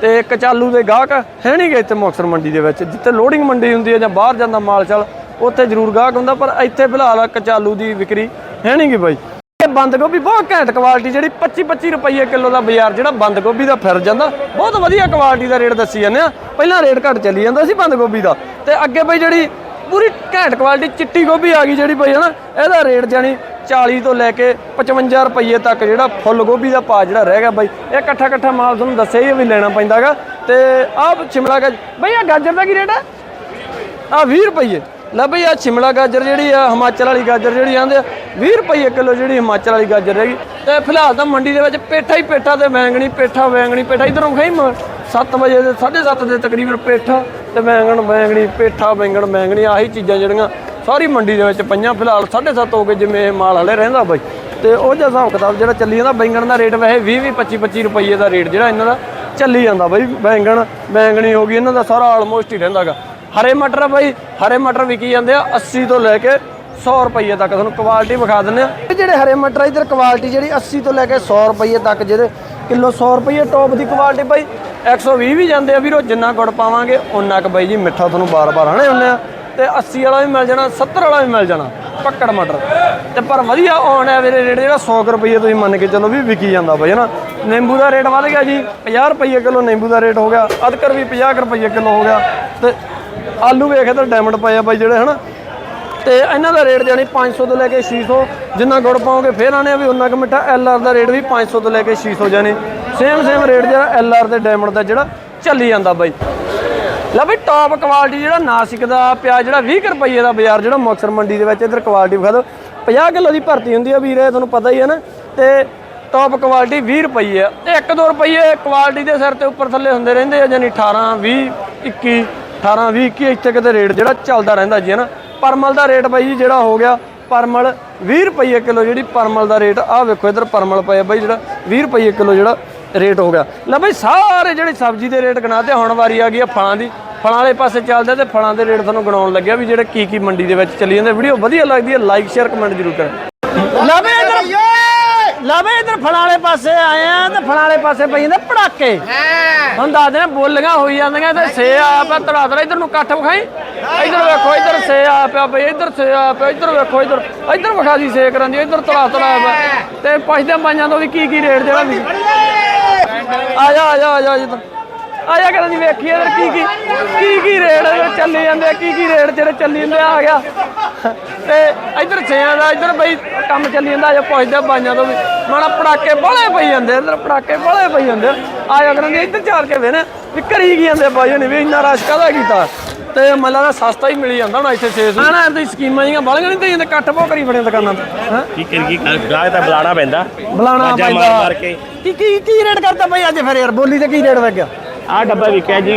ਤੇ ਕਚਾਲੂ ਦੇ ਗਾਹਕ ਹੈ ਨਹੀਂ ਗਏ ਇੱਥੇ ਮੁਕਤਸਰ ਮੰਡੀ ਦੇ ਵਿੱਚ, ਜਿੱਥੇ ਲੋਡਿੰਗ ਮੰਡੀ ਹੁੰਦੀ ਹੈ ਜਾਂ ਬਾਹਰ ਜਾਂਦਾ ਮਾਲ ਚੱਲ ਉੱਥੇ ਜ਼ਰੂਰ ਗਾਹਕ ਹੁੰਦਾ, ਪਰ ਇੱਥੇ ਫਿਲਹਾਲ ਕਚਾਲੂ ਦੀ ਵਿਕਰੀ ਹੈ ਨਹੀਂ ਗੀ ਬਾਈ। ਬੰਦ ਗੋਭੀ, ਬਹੁਤ ਘੈਂਟ ਕੁਆਲਿਟੀ ਜਿਹੜੀ 25 25 ਰੁਪਏ ਕਿਲੋ ਦਾ ਬਾਜ਼ਾਰ ਜਿਹੜਾ ਬੰਦ ਗੋਭੀ ਦਾ ਫਿਰ ਜਾਂਦਾ। ਬਹੁਤ ਵਧੀਆ ਕੁਆਲਿਟੀ ਦਾ ਰੇਟ ਦੱਸੀ ਜਾਂਦੇ ਆ। ਪਹਿਲਾਂ ਰੇਟ ਘੱਟ ਚੱਲੀ ਜਾਂਦਾ ਸੀ ਬੰਦ ਗੋਭੀ ਦਾ। ਤੇ ਅੱਗੇ ਬਈ ਜਿਹੜੀ ਪੂਰੀ ਘੈਂਟ ਕੁਆਲਿਟੀ ਚਿੱਟੀ ਗੋਭੀ ਆ ਗਈ ਜਿਹੜੀ ਬਈ ਹਨਾ, ਇਹਦਾ ਰੇਟ ਜਾਨੀ 40 ਤੋਂ ਲੈ ਕੇ 55 ਰੁਪਏ ਤੱਕ ਜਿਹੜਾ ਫੁੱਲ ਗੋਭੀ ਦਾ ਭਾਅ ਜਿਹੜਾ ਰਹਿ ਗਿਆ ਬਈ। ਇਹ ਇਕੱਠਾ ਇਕੱਠਾ ਮਾਲ ਤੁਹਾਨੂੰ ਦੱਸਿਆ ਹੀ ਵੀ ਲੈਣਾ ਪੈਂਦਾਗਾ। ਤੇ ਆਹ ਸ਼ਿਮਲਾ ਗਾਜਰ ਬਈ ਆ ਗਾਜਰ ਦਾ ਕੀ ਰੇਟ ਹੈ ਆ 20 ਰੁਪਏ ਲੈ ਬਈ ਆ ਸ਼ਿਮਲਾ ਗਾਜਰ ਜਿਹੜੀ ਆ, ਹਿਮਾਚਲ ਵਾਲੀ ਗਾਜਰ ਜਿਹੜੀ ਆਂਦੇ ਆ 20 ਰੁਪਏ ਕਿਲੋ ਜਿਹੜੀ ਹਿਮਾਚਲ ਵਾਲੀ ਗਾਜਰ ਹੈਗੀ। ਤੇ ਫਿਲਹਾਲ ਤਾਂ ਮੰਡੀ ਦੇ ਵਿੱਚ ਪੇਠਾ ਹੀ ਪੇਠਾ ਤੇ ਵੈਂਗਣੀ ਪੇਠਾ ਵੈਂਗਣੀ ਪੇਠਾ, ਇਧਰੋਂ ਖਾਈ 7 ਵਜੇ ਦੇ 7:30 ਦੇ ਤਕਰੀਬਨ ਪੇਠਾ ਤੇ ਵੈਂਗਣ, ਵੈਂਗਣੀ ਪੇਠਾ, ਵੈਂਗਣ, ਵੈਂਗਣੀ, ਆਹੀ ਚੀਜ਼ਾਂ ਜਿਹੜੀਆਂ ਸਾਰੀ ਮੰਡੀ ਦੇ ਵਿੱਚ ਪਈਆਂ। ਫਿਲਹਾਲ 7:30 ਹੋ ਗਏ ਜਿਵੇਂ ਇਹ ਮਾਲ ਹਲੇ ਰਹਿੰਦਾ ਬਾਈ। ਤੇ ਉਹ ਜਿਹਾ ਹਿਸਾਬ ਕਿਤਾਬ ਜਿਹੜਾ ਚੱਲੀ ਜਾਂਦਾ ਬੈਂਗਣ ਦਾ ਰੇਟ ਵੈਸੇ 20 20 25 25 ਰੁਪਏ ਦਾ ਰੇਟ ਜਿਹੜਾ ਇਹਨਾਂ ਦਾ ਚੱਲੀ ਜਾਂਦਾ ਬਾਈ। ਬੈਂਗਣ ਬੈਂਗਣੀ ਹੋ ਗਈ, ਇਹਨਾਂ ਦਾ ਸਾਰਾ ਆਲਮੋਸਟ ਹੀ ਰਹਿੰਦਾਗਾ। ਹਰੇ ਮਟਰ ਬਾਈ, ਹਰੇ ਮਟਰ ਵਿਕੀ ਜਾਂਦੇ ਆ 80 ਤੋਂ ਲੈ ਕੇ 100 ਰੁਪਏ ਤੱਕ। ਤੁਹਾਨੂੰ ਕੁਆਲਿਟੀ ਵਿਖਾ ਦਿੰਦੇ ਆ। ਜਿਹੜੇ ਹਰੇ ਮਟਰ ਆ, ਇਧਰ ਕੁਆਲਿਟੀ ਜਿਹੜੀ 80 ਤੋਂ ਲੈ ਕੇ 100 ਰੁਪਏ ਤੱਕ ਜਿਹੜੇ ਕਿਲੋ 100 ਰੁਪਏ ਟੌਪ ਦੀ ਕੁਆਲਿਟੀ ਬਾਈ। 120 ਵੀ ਜਾਂਦੇ ਆ ਵੀਰੋ, ਜਿੰਨਾ ਗੁੜ ਪਾਵਾਂਗੇ ਉਨਾ ਕੁ ਬਾਈ ਜੀ ਮਿੱਠਾ ਤੁਹਾਨੂੰ ਬਾਰ-ਬਾਰ ਹਣੇ ਹੁੰਦੇ ਆ। ਤੇ 80 ਵਾਲਾ ਵੀ ਮਿਲ ਜਾਣਾ 70 ਵਾਲਾ ਵੀ ਮਿਲ ਜਾਣਾ, ਪੱਕੜ ਮਟਰ। ਤੇ ਪਰ ਵਧੀਆ ਔਨ ਐਵਰੇਜ ਰੇਟ ਜਿਹੜਾ 100 ਕੁ ਰੁਪਏ ਤੁਸੀਂ ਮੰਨ ਕੇ ਚੱਲੋ ਵੀ ਵਿਕੀ ਜਾਂਦਾ ਬਈ, ਹਨਾ? ਨਿੰਬੂ ਦਾ ਰੇਟ ਵੱਧ ਗਿਆ ਜੀ 50 ਰੁਪਏ ਕਿਲੋ ਨਿੰਬੂ ਦਾ ਰੇਟ ਹੋ ਗਿਆ, ਅਦਕਰ ਵੀ 50 ਕੁ ਰੁਪਏ ਕਿਲੋ ਹੋ ਗਿਆ। ਤੇ ਆਲੂ ਵੇਖ ਇੱਧਰ ਡਾਇਮੰਡ ਪਏ ਆ ਬਾਈ ਜਿਹੜੇ, ਹਨਾ? ਤੇ ਇਹਨਾਂ ਦਾ ਰੇਟ ਜਾਨੀ 500 ਤੋਂ ਲੈ ਕੇ 600 ਜਿੰਨਾ ਗੁੜ ਪਾਓਗੇ ਫੇਰ ਆਣੇ ਵੀ ਉਨਾ ਕੁ ਮਿੱਠਾ ਐਲ ਆਰ ਦਾ ਰੇਟ ਵੀ 500 ਤੋਂ ਲੈ ਕੇ 600 ਜਾਨੀ ਸੇਮ ਸੇਮ ਰੇਟ ਜਿਹੜਾ ਐਲ ਆਰ ਤੇ ਡਾਇਮੰਡ ਦਾ ਜਿਹੜਾ ਚੱਲੀ ਜਾਂਦਾ ਬਾਈ। ਲੈ ਬਈ ਟੌਪ ਕੁਆਲਿਟੀ ਜਿਹੜਾ ਨਾਸਿਕ ਦਾ ਪਿਆ ਜਿਹੜਾ 20 ਕੁ ਰੁਪਏ ਦਾ ਬਾਜ਼ਾਰ, ਜਿਹੜਾ ਮੁਕਤਸਰ ਮੰਡੀ ਦੇ ਵਿੱਚ ਇਧਰ ਕੁਆਲਿਟੀ ਵਿਖਾ ਦਿਓ। 50 ਕਿਲੋ ਦੀ ਭਰਤੀ ਹੁੰਦੀ ਆ ਵੀਰੇ ਤੁਹਾਨੂੰ ਪਤਾ ਹੀ ਹੈ ਨਾ। ਤੇ ਟੌਪ ਕੁਆਲਿਟੀ 20 ਰੁਪਏ ਆ। ਤੇ 1-2 ਰੁਪਏ ਕੁਆਲਿਟੀ ਦੇ ਸਿਰ ਤੇ ਉੱਪਰ ਥੱਲੇ ਹੁੰਦੇ ਰਹਿੰਦੇ ਆ ਜਾਨੀ 18 20 21 18 20 21 ਇੱਥੇ ਕਿਤੇ ਰੇਟ ਜਿਹੜਾ ਚੱਲਦਾ ਰਹਿੰਦਾ ਜੀ ਹੈ ਨਾ ਪਰਮਲ ਦਾ ਰੇਟ ਬਾਈ ਜੀ ਜਿਹੜਾ ਹੋ ਗਿਆ ਪਰਮਲ 20 ਰੁਪਏ ਕਿਲੋ ਜਿਹੜੀ ਪਰਮਲ ਦਾ ਰੇਟ ਆਹ ਵੇਖੋ ਇਧਰ ਪਰਮਲ ਪਏ ਬਾਈ ਜਿਹੜਾ 20 ਰੁਪਏ ਕਿਲੋ ਜਿਹੜਾ ਰੇਟ ਹੋ ਗਿਆ। ਲੈ ਬਾਈ ਸਾਰੇ ਜਿਹੜੇ ਸਬਜ਼ੀ ਦੇ ਰੇਟ ਗਣਾਤੇ ਹੁਣ ਵਾਰੀ ਆ ਗਈ ਆ ਫਲਾਂ ਦੀ। ਫਲਾਂ ਵਾਲੇ ਪਾਸੇ ਚੱਲਦੇ ਤੇ ਫਲਾਂ ਦੇ ਰੇਟ ਤੁਹਾਨੂੰ ਗਣਾਉਣ ਲੱਗਿਆ ਵੀ ਜਿਹੜੇ ਕੀ ਕੀ ਮੰਡੀ ਦੇ ਵਿੱਚ ਚੱਲੀ ਜਾਂਦੇ। ਵੀਡੀਓ ਵਧੀਆ ਲੱਗਦੀ ਹੈ ਲਾਈਕ ਸ਼ੇਅਰ ਕਮੈਂਟ ਜ਼ਰੂਰ ਕਰਾਂ ਲੈ ਬਈ ਇਧਰ ਲੈ ਬਈ ਇਧਰ ਫਲਾਂ ਵਾਲੇ ਪਾਸੇ ਆਏ ਆ ਤੇ ਫਲਾਂ ਵਾਲੇ ਪਾਸੇ ਪਈ ਜਾਂਦੇ ਪੜਾਕੇ। ਹੁਣ ਦੱਸਦੇ ਨੇ ਬੋਲੀਆਂ ਹੋਈ ਜਾਂਦੀਆਂ ਤੇ ਸੇ ਆ ਪਿਆ ਤੜਾ ਤੜਾ ਇਧਰ ਨੂੰ ਕੱਠ ਵਿਖਾਈ। ਇਧਰ ਵੇਖੋ ਇਧਰ ਸੇ ਆ ਪਿਆ ਬਈ ਇਧਰ ਸੇ ਆ ਪਿਆ ਇਧਰ ਵੇਖੋ ਇਧਰ। ਇਧਰ ਵਿਖਾ ਦੀ ਸੇ ਕਰਾਂ ਦੀ ਇਧਰ ਤੜਾ ਤੜਾ ਪਿਆ ਤੇ ਪੁੱਛਦੇ ਪਾਈਆਂ ਤੋਂ ਵੀ ਕੀ ਕੀ ਰੇਟ ਵੀ ਆ ਜਾ ਆ ਜਾ ਆ ਜਾ ਜਿੱਦਾਂ ਆ ਜਾ ਕਰਾਂ ਦੀ ਵੇਖੀ ਇਧਰ ਕੀ ਕੀ ਕੀ ਕੀ ਰੇਟ ਚੱਲੀ ਜਾਂਦੇ ਆ ਕੀ ਕੀ ਰੇਟ ਜਿਹੜੇ ਚੱਲੀ ਜਾਂਦੇ ਆ ਆ ਗਿਆ। ਤੇ ਇਧਰ ਛਿਆਂ ਦਾ ਇਧਰ ਬਈ ਕੰਮ ਚੱਲੀ ਜਾਂਦਾ ਆ ਪੁੱਛਦੇ ਬਾਈਆਂ ਤੋਂ ਵੀ। ਮਾਣਾ ਪੜਾਕੇ ਬੜੇ ਪਈ ਜਾਂਦੇ ਇਧਰ ਪੜਾਕੇ ਬੜੇ ਪਈ ਜਾਂਦੇ ਆ। ਜਾ ਕਰਾਂ ਦੀ ਇੱਧਰ ਚਾਰ ਕੇ ਵੇ ਨਾ ਵੀ ਕਰੀ ਕੀ ਜਾਂਦੇ ਬਾਈ ਨੇ ਵੀ ਇੰਨਾ ਰਸ਼ ਕਾਹਦਾ ਕੀਤਾ? ਤੇ ਮੈਨੂੰ ਲੱਗਦਾ ਸਸਤਾ ਹੀ ਮਿਲੀ ਜਾਂਦਾ ਹੁਣ ਇੱਥੇ 600 ਨਾ ਤੇ ਸਕੀਮਾਂ ਜੀਆਂ ਬਾਲੀਆਂ ਨਹੀਂ ਤੇ ਜਾਂਦੇ ਕੱਟ ਪੋ ਕਰੀ ਬਣੇ ਦੁਕਾਨਾਂ ਤੇ ਹਾਂ? ਕੀ ਕਰੀ ਕੀ ਗਾਹ ਤਾਂ ਬੁਲਾਣਾ ਪੈਂਦਾ। ਬੁਲਾਣਾ ਮਾਰ ਮਾਰ ਕੇ। ਕੀ ਕੀ ਕੀ ਰੇਟ ਬਈ ਅੱਜ ਫਿਰ ਯਾਰ ਬੋਲੀ ਤੇ ਕੀ ਰੇਟ ਵਗ ਗਿਆ ਆਹ ਡੱਬਾ ਵਿਕਿਆ ਜੀ